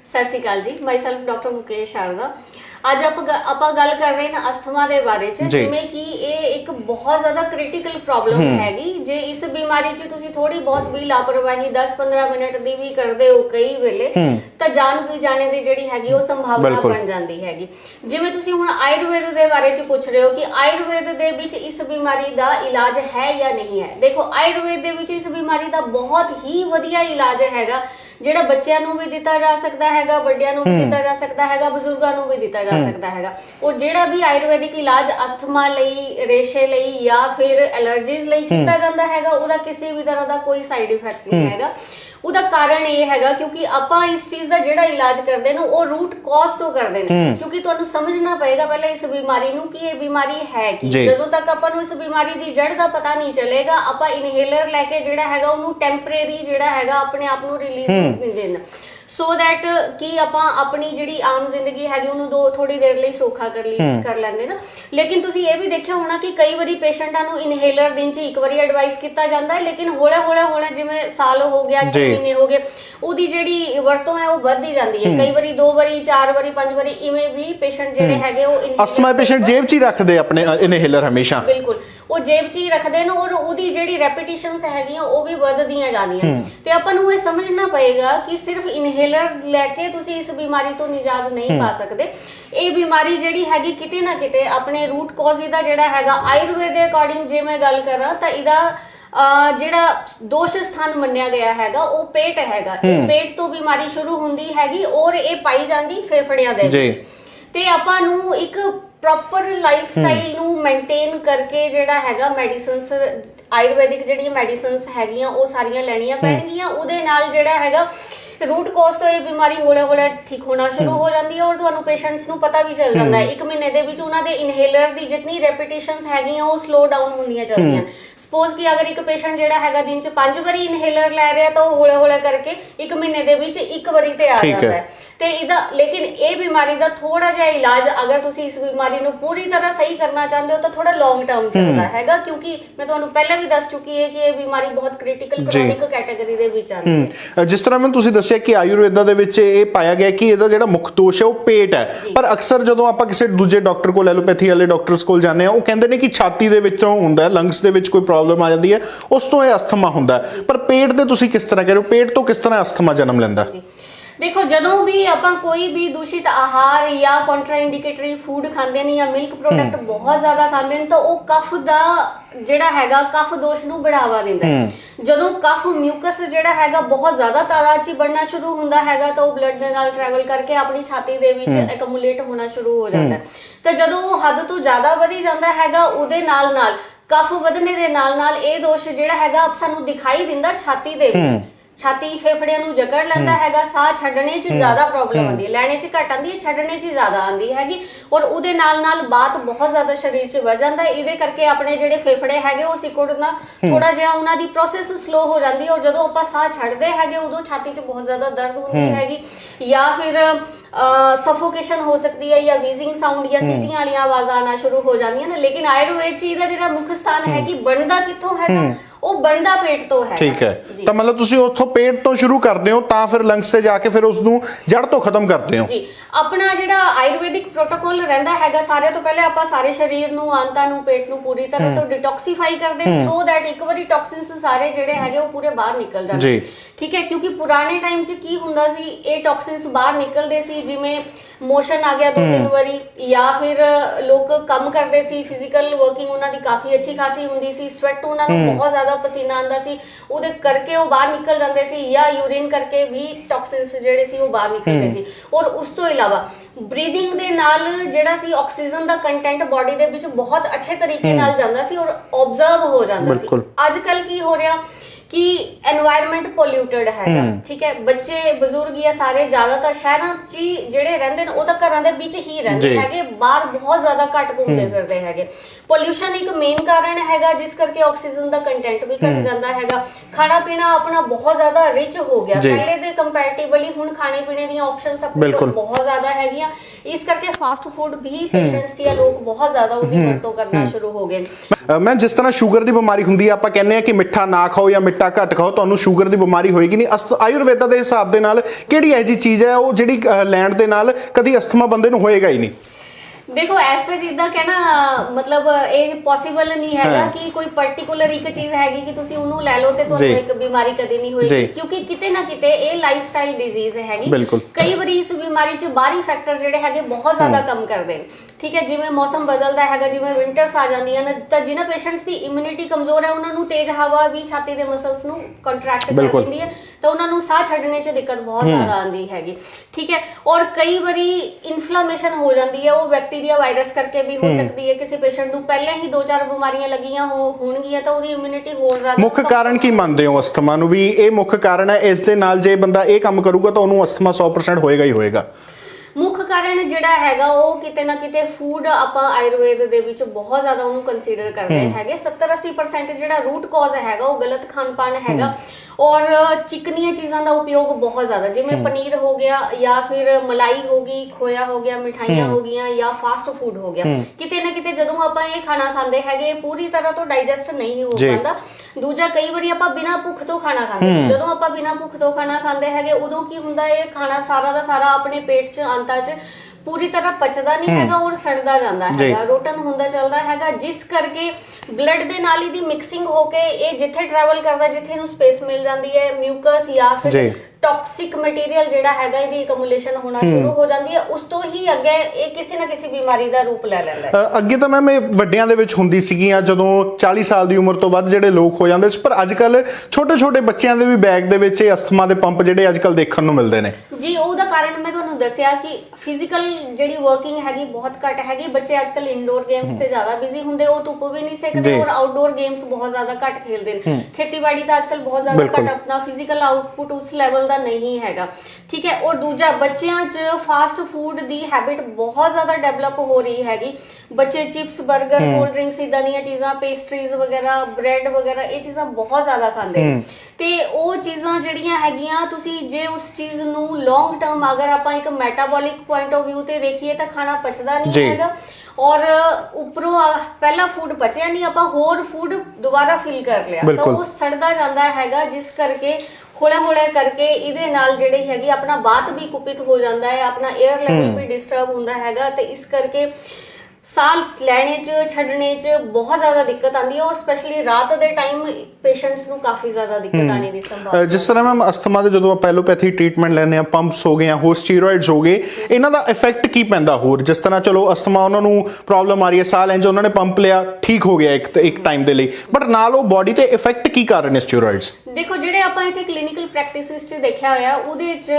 ਸਤਿ ਸ਼੍ਰੀ ਅਕਾਲ ਜੀ my self doctor Mukesh Sharda. ਅੱਜ ਆਪਾਂ ਆਪਾਂ ਗੱਲ ਕਰ ਰਹੇ ਹਾਂ ਅਸਥਮਾ ਦੇ ਬਾਰੇ ਚ। ਜਿਵੇਂ ਕਿ ਇੱਕ ਬਹੁਤ ਜ਼ਿਆਦਾ ਕ੍ਰਿਟੀਕਲ ਪ੍ਰੋਬਲਮ ਹੈਗੀ। ਜੇ ਇਸ ਬਿਮਾਰੀ 'ਚ ਤੁਸੀਂ ਥੋੜੀ ਬਹੁਤ ਵੀ ਲਾਪਰਵਾਹੀ 10-15 ਮਿੰਟ ਦੀ ਵੀ ਕਰਦੇ ਹੋ ਕਈ ਵੇਲੇ ਤਾਂ ਜਾਨ ਵੀ ਜਾਣੇ ਦੀ ਜਿਹੜੀ ਹੈਗੀ ਉਹ ਸੰਭਾਵਨਾ। ਬਣ ਜਾਂਦੀ ਹੈਗੀ। ਜਿਵੇਂ ਤੁਸੀਂ ਹੁਣ ਆਯੁਰਵੇਦ ਦੇ ਬਾਰੇ ਚ ਪੁੱਛ ਰਹੇ ਹੋ ਕਿ ਆਯੁਰਵੇਦ ਦੇ ਵਿੱਚ ਇਸ ਬਿਮਾਰੀ ਦਾ ਇਲਾਜ ਹੈ ਜਾਂ ਨਹੀਂ ਹੈ। ਦੇਖੋ ਆਯੁਰਵੇਦ ਦੇ ਵਿੱਚ ਇਸ ਬਿਮਾਰੀ ਦਾ ਬਹੁਤ ਹੀ ਵਧੀਆ ਇਲਾਜ ਹੈਗਾ। ਜਿਹੜਾ ਬੱਚਿਆਂ ਨੂੰ ਵੀ ਦਿੱਤਾ ਜਾ ਸਕਦਾ ਹੈਗਾ ਵੱਡਿਆਂ ਨੂੰ ਵੀ ਦਿੱਤਾ ਜਾ ਸਕਦਾ ਹੈਗਾ ਬਜ਼ੁਰਗਾਂ ਨੂੰ ਵੀ ਦਿੱਤਾ ਜਾ ਸਕਦਾ ਹੈਗਾ। ਉਹ ਜਿਹੜਾ ਵੀ ਆਯੁਰਵੈਦਿਕ ਇਲਾਜ ਅਸਥਮਾ ਲਈ ਰੇਸ਼ੇ ਲਈ ਜਾਂ ਫਿਰ ਐਲਰਜੀਜ਼ ਲਈ ਕੀਤਾ ਜਾਂਦਾ ਹੈਗਾ ਉਹਦਾ ਕਿਸੇ ਵੀ ਤਰ੍ਹਾਂ ਦਾ ਕੋਈ ਸਾਈਡ ਇਫੈਕਟ ਨਹੀਂ ਹੈਗਾ। ਉਹਦਾ ਕਾਰਨ ਇਹ ਹੈਗਾ ਕਿਉਂਕਿ ਆਪਾਂ ਇਸ ਚੀਜ਼ ਦਾ ਜਿਹੜਾ ਇਲਾਜ ਕਰਦੇ ਨੇ ਉਹ ਰੂਟ ਕਾਜ਼ ਤੋਂ ਕਰਦੇ ਨੇ। ਕਿਉਂਕਿ ਤੁਹਾਨੂੰ ਸਮਝਣਾ ਪਏਗਾ ਪਹਿਲਾਂ ਇਸ ਬਿਮਾਰੀ ਨੂੰ ਕਿ ਇਹ ਬਿਮਾਰੀ ਹੈ ਕੀ। ਜਦੋਂ ਤੱਕ ਆਪਾਂ ਨੂੰ ਇਸ ਬਿਮਾਰੀ ਦੀ ਜੜ ਦਾ ਪਤਾ ਨਹੀਂ ਚੱਲੇਗਾ ਆਪਾਂ ਇਨਹੇਲਰ ਲੈ ਕੇ ਜਿਹੜਾ ਹੈਗਾ ਉਹਨੂੰ ਟੈਂਪਰੇਰੀ ਜਿਹੜਾ ਹੈਗਾ ਆਪਣੇ ਆਪ ਨੂੰ ਰਿਲੀਫ ਨਹੀਂ ਦੇਣਾ ਸੋ ਦੈਟ ਕਿ ਆਪਾਂ ਆਪਣੀ ਜਿਹੜੀ ਆਮ ਜ਼ਿੰਦਗੀ ਹੈਗੀ ਉਹਨੂੰ ਦੋ ਥੋੜੀ ਦੇਰ ਲਈ ਸੌਖਾ ਕਰ ਲਈ ਕਰ ਲੈਂਦੇ ਨਾ। ਲੇਕਿਨ ਤੁਸੀਂ ਇਹ ਵੀ ਦੇਖਿਆ ਹੋਣਾ ਕਿ ਕਈ ਵਾਰੀ ਪੇਸ਼ੈਂਟਾਂ ਨੂੰ ਇਨਹੇਲਰ ਦਿਨ 'ਚ ਇੱਕ ਵਾਰੀ ਐਡਵਾਈਸ ਕੀਤਾ ਜਾਂਦਾ ਹੈ ਲੇਕਿਨ ਹੌਲੇ ਹੌਲੇ ਹੌਲੇ ਜਿਵੇਂ ਸਾਲ ਹੋ ਗਿਆ 6 ਜੀ। ਮਹੀਨੇ ਹੋ ਗਏ ਉਹਦੀ ਜਿਹੜੀ ਵਰਤੋਂ ਹੈ ਉਹ ਵੱਧਦੀ ਜਾਂਦੀ ਹੈ। ਕਈ ਵਾਰੀ ਦੋ ਵਾਰੀ ਚਾਰ ਵਾਰੀ ਪੰਜ ਵਾਰੀ ਇਵੇਂ ਵੀ ਪੇਸ਼ੈਂਟ ਜਿਹੜੇ ਹੈਗੇ ਉਹ ਅਸਥਮਾ ਪੇਸ਼ੈਂਟ ਜੇਬ 'ਚ ਹੀ ਰੱਖਦੇ ਆਪਣੇ ਇਨਹੇਲਰ ਹਮੇਸ਼ਾ। ਬਿਲਕੁਲ। ਉਹ ਜੇਬ 'ਚ ਹੀ ਰੱਖਦੇ ਨੇ ਔਰ ਉਹਦੀ ਜਿਹੜੀ ਰੈਪੀਟੀਸ਼ਨਸ ਹੈਗੀਆਂ ਉਹ ਵੀ ਵੱਧਦੀਆਂ ਜਾਂਦੀਆਂ ਤੇ ਆਪਾਂ ਨੂੰ ਇਹ ਸਮਝਣਾ ਪਏਗਾ ਕਿ ਸਿਰਫ ਇਨਹੇਲਰ ਲੈ ਕੇ ਤੁਸੀਂ ਇਸ ਬਿਮਾਰੀ ਤੋਂ ਨਿਜਾਤ ਨਹੀਂ ਪਾ ਸਕਦੇ। ਇਹ ਬਿਮਾਰੀ ਜਿਹੜੀ ਹੈਗੀ ਕਿਤੇ ਨਾ ਕਿਤੇ ਆਪਣੇ ਰੂਟ ਕਾਜ਼ ਇਹਦਾ ਜਿਹੜਾ ਹੈਗਾ ਆਯੁਰਵੇਦ ਦੇ ਅਕੋਰਡਿੰਗ ਜੇ ਮੈਂ ਗੱਲ ਕਰਾਂ ਤਾਂ ਇਹਦਾ ਜਿਹੜਾ ਦੋਸ਼ ਸਥਾਨ ਮੰਨਿਆ ਗਿਆ ਹੈਗਾ ਉਹ ਪੇਟ ਹੈਗਾ। ਇਹ ਪੇਟ ਤੋਂ ਬਿਮਾਰੀ ਸ਼ੁਰੂ ਹੁੰਦੀ ਹੈਗੀ ਔਰ ਇਹ ਪਾਈ ਜਾਂਦੀ ਫੇਫੜਿਆਂ ਦੇ। ਵਿੱਚ। ਤੇ ਆਪਾਂ ਨੂੰ ਇੱਕ ਪ੍ਰੋਪਰ ਲਾਈਫ ਸਟਾਈਲ ਨੂੰ ਮੇਨਟੇਨ ਕਰਕੇ ਜਿਹੜਾ ਹੈਗਾ ਮੈਡੀਸਿਨਸ ਆਯੁਰਵੈਦਿਕ ਜਿਹੜੀਆਂ ਮੈਡੀਸਿਨਸ ਹੈਗੀਆਂ ਉਹ ਸਾਰੀਆਂ ਲੈਣੀਆਂ ਪੈਣਗੀਆਂ। ਉਹਦੇ ਨਾਲ ਜਿਹੜਾ ਹੈਗਾ ਰੂਟ ਕਾਜ਼ ਤੋਂ ਇਹ ਬਿਮਾਰੀ ਹੌਲੇ ਹੌਲੇ ਠੀਕ ਹੋਣਾ ਸ਼ੁਰੂ ਹੋ। ਜਾਂਦੀ ਹੈ ਔਰ ਤੁਹਾਨੂੰ ਪੇਸ਼ੈਂਟਸ ਨੂੰ ਪਤਾ ਵੀ ਚੱਲ ਜਾਂਦਾ ਹੈ। ਇੱਕ ਮਹੀਨੇ ਦੇ ਵਿੱਚ ਉਹਨਾਂ ਦੇ ਇਨਹੇਲਰ ਦੀ ਜਿੰਨੀ ਰੈਪੀਟੀਸ਼ਨਸ ਹੈਗੀਆਂ ਉਹ ਸਲੋ ਡਾਊਨ ਹੁੰਦੀਆਂ ਚੱਲਦੀਆਂ। ਸਪੋਜ਼ ਕਿ ਅਗਰ ਇੱਕ ਪੇਸ਼ੈਂਟ ਜਿਹੜਾ ਹੈਗਾ ਦਿਨ ਚ ਪੰਜ ਵਾਰੀ ਇਨਹੇਲਰ ਲੈ ਰਿਹਾ ਤਾਂ ਉਹ ਹੌਲੇ ਹੌਲੇ ਕਰਕੇ ਇੱਕ ਮਹੀਨੇ ਦੇ ਵਿੱਚ ਇੱਕ ਵਾਰੀ ਤੇ ਆ। ਜਾਂਦਾ ਹੈ। ਤੇ ਇਹਦਾ ਲੇਕਿਨ ਇਹ ਬਿਮਾਰੀ ਦਾ ਥੋੜਾ ਜਿਹਾ ਇਲਾਜ ਅਗਰ ਤੁਸੀਂ ਇਸ ਬਿਮਾਰੀ ਨੂੰ ਪੂਰੀ ਤਰ੍ਹਾਂ ਸਹੀ ਕਰਨਾ ਚਾਹੁੰਦੇ ਹੋ ਤਾਂ ਥੋੜਾ ਲੌਂਗ ਟਰਮ ਚੱਲਦਾ ਹੈਗਾ ਕਿਉਂਕਿ ਮੈਂ ਤੁਹਾਨੂੰ ਪਹਿਲਾਂ ਵੀ ਦੱਸ ਚੁੱਕੀ ਹੈ ਕਿ ਇਹ ਬਿਮਾਰੀ ਬਹੁਤ ਕ੍ਰਿਟੀਕਲ। ਕ੍ਰੋਨਿਕ ਕੈਟਾਗਰੀ ਦੇ ਵਿੱਚ ਆਉਂਦੀ ਹੈ। ਜਿਸ ਤਰ੍ਹਾਂ ਮੈਨੂੰ ਤੁਸੀਂ ਦੱਸਿਆ ਕਿ ਆਯੁਰਵੇਦਾ ਦੇ ਵਿੱਚ ਇਹ ਪਾਇਆ ਗਿਆ ਕਿ ਇਹਦਾ ਜਿਹੜਾ ਮੁੱਖ ਦੋਸ਼ ਹੈ ਉਹ ਪੇਟ ਹੈ। ਪਰ ਅਕਸਰ ਜਦੋਂ ਆਪਾਂ ਕਿਸੇ ਦੂਜੇ ਡਾਕਟਰ ਕੋਲ ਐਲੋਪੈਥੀ ਵਾਲੇ ਡਾਕਟਰਸ ਕੋਲ ਜਾਂਦੇ ਆ ਉਹ ਕਹਿੰਦੇ ਨੇ ਕਿ ਛਾਤੀ ਦੇ ਵਿੱਚੋਂ ਹੁੰਦਾ ਹੈ ਲੰਗਸ ਦੇ ਵਿੱਚ ਕੋਈ ਪ੍ਰੋਬਲਮ ਆ ਜਾਂਦੀ ਹੈ ਉਸ ਤੋਂ ਇਹ ਅਸਥਮਾ ਹੁੰਦਾ ਹੈ। ਪਰ ਪੇਟ ਦੇ ਤੁਸੀਂ ਕਿਸ ਤਰ੍ਹਾਂ ਕਹਿ ਰਹੇ ਹੋ? ਪੇਟ ਤੋਂ ਕਿਸ ਤਰ੍ਹਾਂ ਅਸਥਮਾ ਜਨਮ ਲੈਂਦਾ ਜੀ। ਦੇਖੋ ਜਦੋਂ ਵੀ ਆਪਾਂ ਕੋਈ ਵੀ ਦੂਸ਼ਿਤ ਆਹਾਰ ਜਾਂ ਕੰਟਰਾਇੰਡੀਕੇਟਰੀ ਫੂਡ ਖਾਂਦੇ ਨੇ ਜਾਂ ਮਿਲਕ ਪ੍ਰੋਡਕਟ ਬਹੁਤ ਜ਼ਿਆਦਾ ਖਾਂਦੇ ਨੇ ਤਾਂ ਉਹ ਕਫ ਦਾ ਜਿਹੜਾ ਹੈਗਾ ਕਫ ਦੋਸ਼ ਨੂੰ ਬੜਾਵਾ ਦਿੰਦਾ ਹੈ। ਜਦੋਂ ਕਫ ਮਿਊਕਸ ਜਿਹੜਾ ਹੈਗਾ ਬਹੁਤ ਜ਼ਿਆਦਾ ਤਾਦਾਦ 'ਚ ਬਣਨਾ ਸ਼ੁਰੂ ਹੁੰਦਾ ਹੈਗਾ ਤਾਂ ਉਹ ਬਲੱਡ ਦੇ ਨਾਲ ਟਰੈਵਲ ਕਰਕੇ ਆਪਣੀ ਛਾਤੀ ਦੇ ਵਿੱਚ ਐਕੂਮੂਲੇਟ ਹੋਣਾ ਸ਼ੁਰੂ ਹੋ ਜਾਂਦਾ ਹੈ। ਤਾਂ ਜਦੋਂ ਉਹ ਹੱਦ ਤੋਂ ਜ਼ਿਆਦਾ ਵਧੀ ਜਾਂਦਾ ਹੈਗਾ ਉਹਦੇ ਨਾਲ ਨਾਲ ਕਫ ਵਧਣੇ ਦੇ ਨਾਲ ਨਾਲ ਇਹ ਦੋਸ਼ ਜਿਹੜਾ ਹੈਗਾ ਸਾਨੂੰ ਦਿਖਾਈ ਦਿੰਦਾ ਛਾਤੀ ਦੇ ਵਿੱਚ। ਛਾਤੀ ਫੇਫੜਿਆਂ ਨੂੰ ਜਕੜ ਲੈਂਦਾ ਹੈਗਾ ਸਾਹ ਛੱਡਣੇ 'ਚ ਜ਼ਿਆਦਾ ਪ੍ਰੋਬਲਮ ਆਉਂਦੀ ਹੈ ਲੈਣੇ 'ਚ ਘੱਟ ਆਉਂਦੀ ਹੈ ਛੱਡਣੇ 'ਚ ਜ਼ਿਆਦਾ ਆਉਂਦੀ ਹੈਗੀ ਔਰ ਉਹਦੇ ਨਾਲ ਨਾਲ ਬਾਤ ਬਹੁਤ ਜ਼ਿਆਦਾ ਸਰੀਰ 'ਚ ਵੱਜ ਜਾਂਦਾ ਇਹਦੇ ਕਰਕੇ ਆਪਣੇ ਜਿਹੜੇ ਫੇਫੜੇ ਹੈਗੇ ਉਹ ਸਿकुड़ਨਾ ਥੋੜਾ ਜਿਹਾ ਉਹਨਾਂ ਦੀ ਪ੍ਰੋਸੈਸ ਸਲੋ ਹੋ ਜਾਂਦੀ ਹੈ ਔਰ ਜਦੋਂ ਆਪਾਂ ਸਾਹ ਛੱਡਦੇ ਹੈਗੇ ਉਦੋਂ ਛਾਤੀ 'ਚ ਬਹੁਤ ਜ਼ਿਆਦਾ ਦਰਦ ਹੁੰਦੀ ਹੈਗੀ ਜਾਂ ਫਿਰ ਸਫੋਕੇਸ਼ਨ ਹੋ ਸਕਦੀ ਹੈ ਜਾਂ ਵੀਜ਼ਿੰਗ ਸਾਊਂਡ ਜਾਂ ਸੀਟੀਆਂ ਵਾਲੀਆਂ ਆਵਾਜ਼ਾਂ ਆਉਣਾ ਸ਼ੁਰੂ ਹੋ ਜਾਂਦੀਆਂ ਨੇ ਲੇਕਿਨ ਆਯੁਰਵੇਦ 'ਚ ਇਹਦਾ ਜਿਹੜਾ ਮੁੱਖ ਸਥਾਨ ਹੈ। ਕਿ ਬਣਦਾ ਕਿੱਥੋਂ ਹੈਗਾ ਉਹ ਬਣਦਾ ਪੇਟ ਤੋਂ ਹੈ ਠੀਕ ਹੈ। ਤਾਂ ਮਤਲਬ ਤੁਸੀਂ ਉੱਥੋਂ ਪੇਟ ਤੋਂ ਸ਼ੁਰੂ ਕਰਦੇ ਹੋ ਤਾਂ ਫਿਰ ਲੰਗਸ ਤੇ ਜਾ ਕੇ ਫਿਰ ਉਸ ਨੂੰ ਜੜ ਤੋਂ ਖਤਮ ਕਰਦੇ ਹੋ। ਜੀ। ਆਪਣਾ ਜਿਹੜਾ ਆਯੁਰਵੈਦਿਕ ਪ੍ਰੋਟੋਕਾਲ ਰਹਿੰਦਾ ਹੈਗਾ ਸਾਰਿਆਂ ਤੋਂ ਪਹਿਲੇ ਆਪਾਂ ਸਾਰੇ ਸਰੀਰ ਨੂੰ ਆਂਤਾਂ ਨੂੰ ਪੇਟ ਨੂੰ ਪੂਰੀ ਤਰ੍ਹਾਂ ਤੋਂ ਡਿਟੌਕਸੀਫਾਈ ਕਰਦੇ ਸੋ ਦੈਟ ਇੱਕ ਵਾਰੀ ਟੌਕਸਿਨਸ ਸਾਰੇ ਜਿਹੜੇ ਹੈਗੇ ਉਹ ਪੂਰੇ ਬਾਹਰ ਨਿਕਲ ਜਾਣ। ਜੀ। ਠੀਕ ਹੈ ਕਿਉਂਕਿ ਪੁਰਾਣੇ ਟਾਈਮ 'ਚ ਕੀ ਹੁੰਦਾ ਸੀ ਇਹ ਟੌਕਸਿਨਸ ਬਾਹਰ ਨਿਕਲਦੇ ਸੀ ਜਿਵੇਂ ਮੋਸ਼ਨ ਆ ਗਿਆ ਦੋ ਤਿੰਨ ਵਾਰੀ ਜਾਂ ਫਿਰ ਲੋਕ ਕੰਮ ਕਰਦੇ ਸੀ ਫਿਜ਼ੀਕਲ ਵਰਕਿੰਗ ਉਹਨਾਂ ਦੀ ਕਾਫੀ ਅੱਛੀ ਖਾਸੀ ਹੁੰਦੀ ਸੀ ਸਵੈਟ ਉਹਨਾਂ ਨੂੰ ਬਹੁਤ ਜ਼ਿਆਦਾ ਪਸੀਨਾ ਆਉਂਦਾ ਸੀ ਉਹਦੇ ਕਰਕੇ ਉਹ ਬਾਹਰ ਨਿਕਲ ਜਾਂਦੇ ਸੀ ਜਾਂ ਯੂਰਿਨ ਕਰਕੇ ਵੀ ਟੌਕਸਿਨਸ ਜਿਹੜੇ ਸੀ ਉਹ ਬਾਹਰ ਨਿਕਲਦੇ ਸੀ। ਔਰ ਉਸ ਤੋਂ ਇਲਾਵਾ ਬਰੀਥਿੰਗ ਦੇ ਨਾਲ ਜਿਹੜਾ ਸੀ ਆਕਸੀਜਨ ਦਾ ਕੰਟੈਂਟ ਬਾਡੀ ਦੇ ਵਿੱਚ ਬਹੁਤ ਅੱਛੇ ਤਰੀਕੇ ਨਾਲ ਜਾਂਦਾ ਸੀ ਔਰ ਆਬਜ਼ਰਵ ਹੋ ਜਾਂਦਾ ਸੀ। ਅੱਜ ਕੱਲ ਕੀ ਹੋ ਰਿਹਾ ਕਿ এনवायरमेंट ਪੋਲਿਊਟਡ ਹੈਗਾ ਠੀਕ ਹੈ? ਬੱਚੇ ਬਜ਼ੁਰਗ ਜਾਂ ਸਾਰੇ ਜ਼ਿਆਦਾਤਰ ਸ਼ਹਿਰਾਂ 'ਚ ਹੀ ਜਿਹੜੇ ਰਹਿੰਦੇ ਨੇ ਉਹ ਤਾਂ ਘਰਾਂ ਦੇ ਵਿੱਚ ਹੀ ਰਹਿੰਦੇ ਹੈਗੇ ਬਾਹਰ ਬਹੁਤ ਜ਼ਿਆਦਾ ਘੱਟ ਘੁੰਮਦੇ ਫਿਰਦੇ ਹੈਗੇ। ਪੋਲਿਊਸ਼ਨ ਇੱਕ ਮੇਨ ਕਾਰਨ ਹੈਗਾ ਜਿਸ ਕਰਕੇ ਆਕਸੀਜਨ ਦਾ ਕੰਟੈਂਟ ਵੀ ਘਟ ਜਾਂਦਾ ਹੈਗਾ। ਖਾਣਾ ਪੀਣਾ ਆਪਣਾ ਬਹੁਤ ਜ਼ਿਆਦਾ ਰਿਚ ਹੋ ਗਿਆ। ਪਹਿਲੇ ਦੇ ਕੰਪੈਰੀਟਿਵਲੀ ਹੁਣ ਖਾਣੇ ਪੀਣੇ ਦੀਆਂ ਆਪਸ਼ਨਸ ਆਪਣੇ ਕੋਲ ਬਹੁਤ ਜ਼ਿਆਦਾ ਹੈਗੀਆਂ। ਇਸ ਕਰਕੇ ਫਾਸਟ ਫੂਡ ਵੀ ਪੇਸ਼ੈਂਟਸ ਜਾਂ ਲੋਕ ਬਹੁਤ ਜ਼ਿਆਦਾ ਉਹਦੀ ਵਰਤੋਂ ਕਰਨਾ ਸ਼ੁਰੂ ਹੋ ਗਏ ਮੈਮ ਜਿਸ ਤਰ੍ਹਾਂ ਸ਼ੂਗਰ ਦੀ ਬਿਮਾਰੀ ਹੁੰਦੀ ਹੈ ਆਪਾਂ ਕਹਿੰਦੇ ਆ ਕਿ ਮਿੱਠਾ ਨਾ ਖਾਓ ਜਾਂ ਮਿੱਠਾ ਘੱਟ ਖਾਓ ਤੁਹਾਨੂੰ ਸ਼ੂਗਰ ਦੀ ਬਿਮਾਰੀ ਹੋਏਗੀ ਨਹੀਂ। ਆਯੁਰਵੇਦਾ ਦੇ ਹਿਸਾਬ ਦੇ ਨਾਲ ਕਿਹੜੀ ਜਿਹੀ ਚੀਜ਼ ਹੈ ਉਹ ਜਿਹੜੀ ਲੈਣ ਦੇ ਨਾਲ ਕਦੀ ਅਸਥਮਾ ਬੰਦੇ ਨੂੰ ਹੋਏਗਾ ਹੀ ਨਹੀਂ। ਦੇਖੋ ਐਸਾ ਜਿੱਦਾਂ ਕਹਿਣਾ ਮਤਲਬ ਇਹ ਪੋਸੀਬਲ ਨਹੀਂ ਹੈਗਾ। ਕਿ ਕੋਈ ਪਾਰਟਿਕੂਲਰ ਇੱਕ ਚੀਜ਼ ਹੈਗੀ ਕਿ ਤੁਸੀਂ ਉਹਨੂੰ ਲੈ ਲਓ ਤੇ ਤੁਹਾਨੂੰ। ਇੱਕ ਬਿਮਾਰੀ ਕਦੇ ਨਹੀਂ ਹੋਏਗੀ। ਕਿਉਂਕਿ ਕਿਤੇ ਨਾ ਕਿਤੇ ਇਹ ਲਾਈਫ ਸਟਾਈਲ ਡਿਜ਼ੀਜ਼ ਹੈਗੀ। ਕਈ ਵਾਰੀ ਇਸ ਬਿਮਾਰੀ 'ਚ ਬਾਹਰੀ ਫੈਕਟਰ ਜਿਹੜੇ ਹੈਗੇ ਬਹੁਤ ਜ਼ਿਆਦਾ ਕੰਮ ਕਰਦੇ ਨੇ ਠੀਕ ਹੈ ਜਿਵੇਂ ਮੌਸਮ ਬਦਲਦਾ ਹੈਗਾ ਜਿਵੇਂ ਵਿੰਟਰਸ ਆ ਜਾਂਦੀਆਂ ਨੇ ਤਾਂ ਜਿਨ੍ਹਾਂ ਪੇਸ਼ੈਂਟਸ ਦੀ ਇਮਿਊਨਿਟੀ ਕਮਜ਼ੋਰ ਹੈ ਉਹਨਾਂ ਨੂੰ ਤੇਜ਼ ਹਵਾ ਵੀ ਛਾਤੀ ਦੇ ਮਸਲਸ ਨੂੰ ਕੰਟਰੈਕਟ ਕਰ। ਦਿੰਦੀ ਹੈ ਤਾਂ ਉਹਨਾਂ ਨੂੰ ਸਾਹ ਛੱਡਣੇ 'ਚ ਦਿੱਕਤ ਬਹੁਤ ਜ਼ਿਆਦਾ ਆਉਂਦੀ ਹੈਗੀ। ਠੀਕ ਹੈ ਔਰ ਕਈ ਵਾਰੀ ਇਨਫਲੇਮੇਸ਼ਨ ਹੋ ਜਾਂਦੀ ਹੈ ਉਹ ਬੈਕਟੀਰੀਆ ਵਾਇਰਸ ਕਰਕੇ ਵੀ ਹੋ ਸਕਦੀ ਹੈ ਕਿਸੇ ਪੇਸ਼ੈਂਟ ਨੂੰ ਪਹਿਲਾਂ ਹੀ ਦੋ ਚਾਰ ਬਿਮਾਰੀਆਂ ਲੱਗੀਆਂ ਹੋ ਹੋਣਗੀਆਂ ਤਾਂ ਉਹਦੀ ਇਮਿਊਨਿਟੀ ਹੋਰ ਜ਼ਿਆਦਾ ਮੁੱਖ ਕਾਰਨ ਕੀ ਮੰਨਦੇ ਹੋ ਅਸਥਮਾ ਨੂੰ? ਵੀ ਇਹ ਮੁੱਖ ਕਾਰਨ ਹੈ ਇਸ ਦੇ ਨਾਲ ਜੇ ਬੰਦਾ ਇਹ ਕੰਮ ਕਰੂਗਾ ਤਾਂ ਉਹਨੂੰ ਅਸਥਮਾ 100% ਹੋਏਗਾ ਹੀ ਹੋਏਗਾ। ਮੁੱਖ ਕਾਰਨ ਜਿਹੜਾ ਹੈਗਾ ਉਹ ਕਿਤੇ ਨਾ ਕਿਤੇ ਫੂਡ ਆਪਾਂ ਆਯੁਰਵੇਦ ਦੇ ਵਿੱਚ ਬਹੁਤ ਜ਼ਿਆਦਾ ਉਹਨੂੰ ਕੰਸੀਡਰ ਕਰਦੇ ਹੈਗੇ। 70-80% ਜਿਹੜਾ ਰੂਟ ਕਾਜ਼ ਹੈਗਾ ਉਹ ਗਲਤ ਖਾਣ-ਪਾਨ ਹੈਗਾ। ਔਰ ਚਿਕਨੀਆਂ ਚੀਜ਼ਾਂ ਦਾ ਉਪਯੋਗ ਬਹੁਤ ਜ਼ਿਆਦਾ। ਜਿਵੇਂ ਪਨੀਰ ਹੋ ਗਿਆ ਜਾਂ ਫਿਰ ਮਲਾਈ ਹੋ ਗਈ ਖੋਇਆ ਹੋ ਗਿਆ ਮਿਠਾਈਆਂ ਹੋ। ਗਈਆਂ ਜਾਂ ਫਾਸਟ ਫੂਡ ਹੋ ਗਿਆ। ਕਿਤੇ ਨਾ ਕਿਤੇ ਜਦੋਂ ਆਪਾਂ ਇਹ ਖਾਣਾ ਖਾਂਦੇ ਹੈਗੇ ਇਹ ਪੂਰੀ ਤਰ੍ਹਾਂ ਤੋਂ ਡਾਈਜੈਸਟ ਨਹੀਂ ਹੋ। ਪਾਉਂਦਾ। ਦੂਜਾ ਕਈ ਵਾਰੀ ਆਪਾਂ ਬਿਨਾਂ ਭੁੱਖ ਤੋਂ ਖਾਣਾ ਖਾਂਦੇ। ਜਦੋਂ ਆਪਾਂ ਬਿਨਾਂ ਭੁੱਖ ਤੋਂ ਖਾਣਾ ਖਾਂਦੇ ਹੈਗੇ ਉਦੋਂ ਕੀ ਹੁੰਦਾ ਇਹ ਖਾਣਾ ਸਾਰਾ ਦਾ ਸਾਰਾ ਆਪਣੇ ਪੇਟ 'ਚ ਅੰਤਾਂ 'ਚ ਪੂਰੀ ਤਰ੍ਹਾਂ ਪਚਦਾ ਨਹੀਂ ਹੈਗਾ ਔਰ ਸੜਦਾ ਜਾਂਦਾ। ਹੈਗਾ ਰੋਟਨ ਹੁੰਦਾ ਚੱਲਦਾ ਹੈਗਾ ਜਿਸ ਕਰਕੇ ਬਲੱਡ ਦੇ ਨਾਲ ਇਹਦੀ ਮਿਕਸਿੰਗ ਹੋ ਕੇ ਇਹ ਜਿੱਥੇ ਟਰੈਵਲ ਕਰਦਾ ਜਿੱਥੇ ਇਹਨੂੰ ਸਪੇਸ ਮਿਲ ਜਾਂਦੀ ਹੈ ਮਿਊਕਸ ਜੀ। ਫਿਰ ਟਾਕਸਿਕ ਮਟੀਰੀਅਲ ਜਿਹੜਾ ਹੈਗਾ ਇਹਦੀ ਅਕਮੂਲੇਸ਼ਨ ਹੋਣਾ ਸ਼ੁਰੂ ਹੋ ਜਾਂਦੀ ਹੈ। ਉਸ ਤੋਂ ਹੀ ਅੱਗੇ ਇਹ ਕਿਸੇ ਨਾ ਕਿਸੇ ਬਿਮਾਰੀ ਦਾ ਰੂਪ ਲੈ ਲੈਂਦਾ ਹੈ। ਅ, ਅੱਗੇ ਤਾਂ ਮੈਮ ਇਹ ਵੱਡਿਆਂ ਦੇ ਵਿੱਚ ਹੁੰਦੀ ਸੀਗੀਆਂ ਜਦੋਂ 40 ਸਾਲ ਦੀ ਉਮਰ ਤੋਂ ਵੱਧ ਜਿਹੜੇ ਲੋਕ ਹੋ ਜਾਂਦੇ ਸੀ। ਪਰ ਅੱਜ ਕੱਲ ਛੋਟੇ ਛੋਟੇ ਬੱਚਿਆਂ ਦੇ ਵੀ ਬੈਗ ਦੇ ਵਿੱਚ ਇਹ ਅਸਥਮਾ ਦੇ ਪੰਪ ਜਿਹੜੇ ਅੱਜ ਕੱਲ ਦੇਖਣ ਨੂੰ ਮਿਲਦੇ ਨੇ। ਜੀ ਉਹਦਾ ਕਾਰਨ ਮੈਂ ਤੁਹਾਨੂੰ ਦੱਸਿਆ ਕਿ ਫਿਜ਼ੀਕਲ ਜਿਹੜੀ ਵਰਕਿੰਗ ਹੈਗੀ ਬਹੁਤ ਘੱਟ ਹੈਗੀ। ਬੱਚੇ ਅੱਜਕੱਲ ਇਨਡੋਰ ਗੇਮਸ ਤੇ ਜ਼ਿਆਦਾ ਬਿਜ਼ੀ ਹੁੰਦੇ ਉਹ ਧੁੱਪ ਵੀ ਨਹੀਂ ਸੇਕਦੇ ਜੀ। ਔਰ ਆਊਟਡੋਰ ਗੇਮਸ ਬਹੁਤ ਜ਼ਿਆਦਾ ਘੱਟ ਖੇਲਦੇ ਨੇ। ਖੇਤੀਬਾੜੀ ਤਾਂ ਅੱਜਕੱਲ ਬਹੁਤ ਜ਼ਿਆਦਾ ਬਿਲਕੁਲ। ਘੱਟ ਆਪਣਾ ਫਿਜ਼ੀਕਲ ਆਊਟਪੁੱਟ ਉਸ ਲੈਵਲ ਦਾ ਨਹੀਂ ਹੈਗਾ। ਠੀਕ ਹੈ ਔਰ ਦੂਜਾ ਬੱਚਿਆਂ 'ਚ ਫਾਸਟ ਫੂਡ ਦੀ ਹੈਬਿਟ ਬਹੁਤ ਜ਼ਿਆਦਾ ਡਿਵੈਲਪ ਹੋ ਰਹੀ ਹੈਗੀ। ਬੱਚੇ ਚਿਪਸ 버ਗਰ ਕੋਲਡ ਡਰਿੰਕਸ ਇਦਾਂ ਦੀਆਂ ਚੀਜ਼ਾਂ ਪੇਸਟਰੀਜ਼ ਵਗੈਰਾ ਬ੍ਰੈਡ ਵਗੈਰਾ ਇਹ ਚੀਜ਼ਾਂ ਬਹੁਤ ਜ਼ਿਆਦਾ ਖਾਂਦੇ ਤੇ ਉਹ ਚੀਜ਼ਾਂ ਜਿਹੜੀਆਂ ਹੈਗੀਆਂ ਤੁਸੀਂ ਜੇ ਉਸ ਚੀਜ਼ ਨੂੰ ਲੌਂਗ ਟਰਮ ਅਗਰ ਆਪਾਂ ਇੱਕ ਮੈਟਾਬੋਲਿਕ ਪੁਆਇੰਟ ਆਫ View ਤੇ ਦੇਖੀਏ ਤਾਂ ਖਾਣਾ ਪਚਦਾ। ਨਹੀਂ ਹੈਗਾ। ਔਰ ਉੱਪਰੋਂ ਆ- ਪਹਿਲਾ ਫੂਡ ਪਚਿਆ ਨਹੀਂ ਆਪਾਂ ਹੋਰ ਫੂਡ ਦੁਬਾਰਾ ਫਿਲ ਕਰ ਲਿਆ ਤਾਂ ਬਿਲਕੁਲ। ਉਹ ਸੜਦਾ ਜਾਂਦਾ ਹੈਗਾ ਜਿਸ ਕਰਕੇ ਹੌਲੇ ਹੌਲੇ ਕਰਕੇ ਇਹਦੇ ਨਾਲ ਜਿਹੜੀ ਹੈਗੀ ਆਪਣਾ ਬਾਤ ਵੀ ਕੁਪਿਤ ਹੋ ਜਾਂਦਾ ਹੈ ਆਪਣਾ 에ਅਰ ਲੈਵਲ ਵੀ ਡਿਸਟਰਬ ਹੁੰਦਾ ਹੈਗਾ ਤੇ ਇਸ ਕਰਕੇ ਸਾਹ ਲੈਣੇ ਚ ਛੱਡਣੇ ਚ ਬਹੁਤ ਜ਼ਿਆਦਾ ਦਿੱਕਤ ਆਉਂਦੀ ਹੈ ਔਰ ਸਪੈਸ਼ਲੀ ਰਾਤ ਦੇ ਟਾਈਮ ਪੇਸ਼ੈਂਟਸ ਨੂੰ ਕਾਫੀ ਜ਼ਿਆਦਾ ਦਿੱਕਤ ਆਣੇ ਦੀ ਸੰਭਾਵਨਾ ਜਿਸ ਤਰ੍ਹਾਂ ਮੈਮ ਅਸਥਮਾ ਦੇ ਜਦੋਂ ਆਪਾਂ ਐਲੋਪੈਥੀ ਟ੍ਰੀਟਮੈਂਟ ਲੈਂਦੇ ਆ ਪੰਪਸ ਹੋ ਗਏ ਆ ਹੋਰ ਸਟੀਰੋਇਡਸ ਹੋ ਗਏ ਇਹਨਾਂ ਦਾ ਇਫੈਕਟ ਕੀ ਪੈਂਦਾ ਹੋਰ? ਜਿਸ ਤਰ੍ਹਾਂ ਚਲੋ ਅਸਥਮਾ ਉਹਨਾਂ ਨੂੰ ਪ੍ਰੋਬਲਮ ਆ ਰਹੀ ਹੈ ਸਾਹ ਲੈਣ 'ਚ ਉਹਨਾਂ ਨੇ ਪੰਪ ਲਿਆ ਠੀਕ ਹੋ ਗਿਆ ਇੱਕ ਇੱਕ ਟਾਈਮ ਦੇ ਲਈ। ਬਟ ਨਾਲ ਉਹ ਬਾਡੀ ਤੇ ਇਫੈਕਟ ਕੀ ਕਰ ਰਹੇ ਨੇ ਸਟੀਰੋਇਡਸ ਦੇਖੋ ਜਿਹੜੇ ਆਪਾਂ ਇੱਥੇ ਕਲੀਨਿਕਲ ਪ੍ਰੈਕਟਿਸਿਸ 'ਚ ਦੇਖਿਆ ਹੋਇਆ ਉਹਦੇ 'ਚ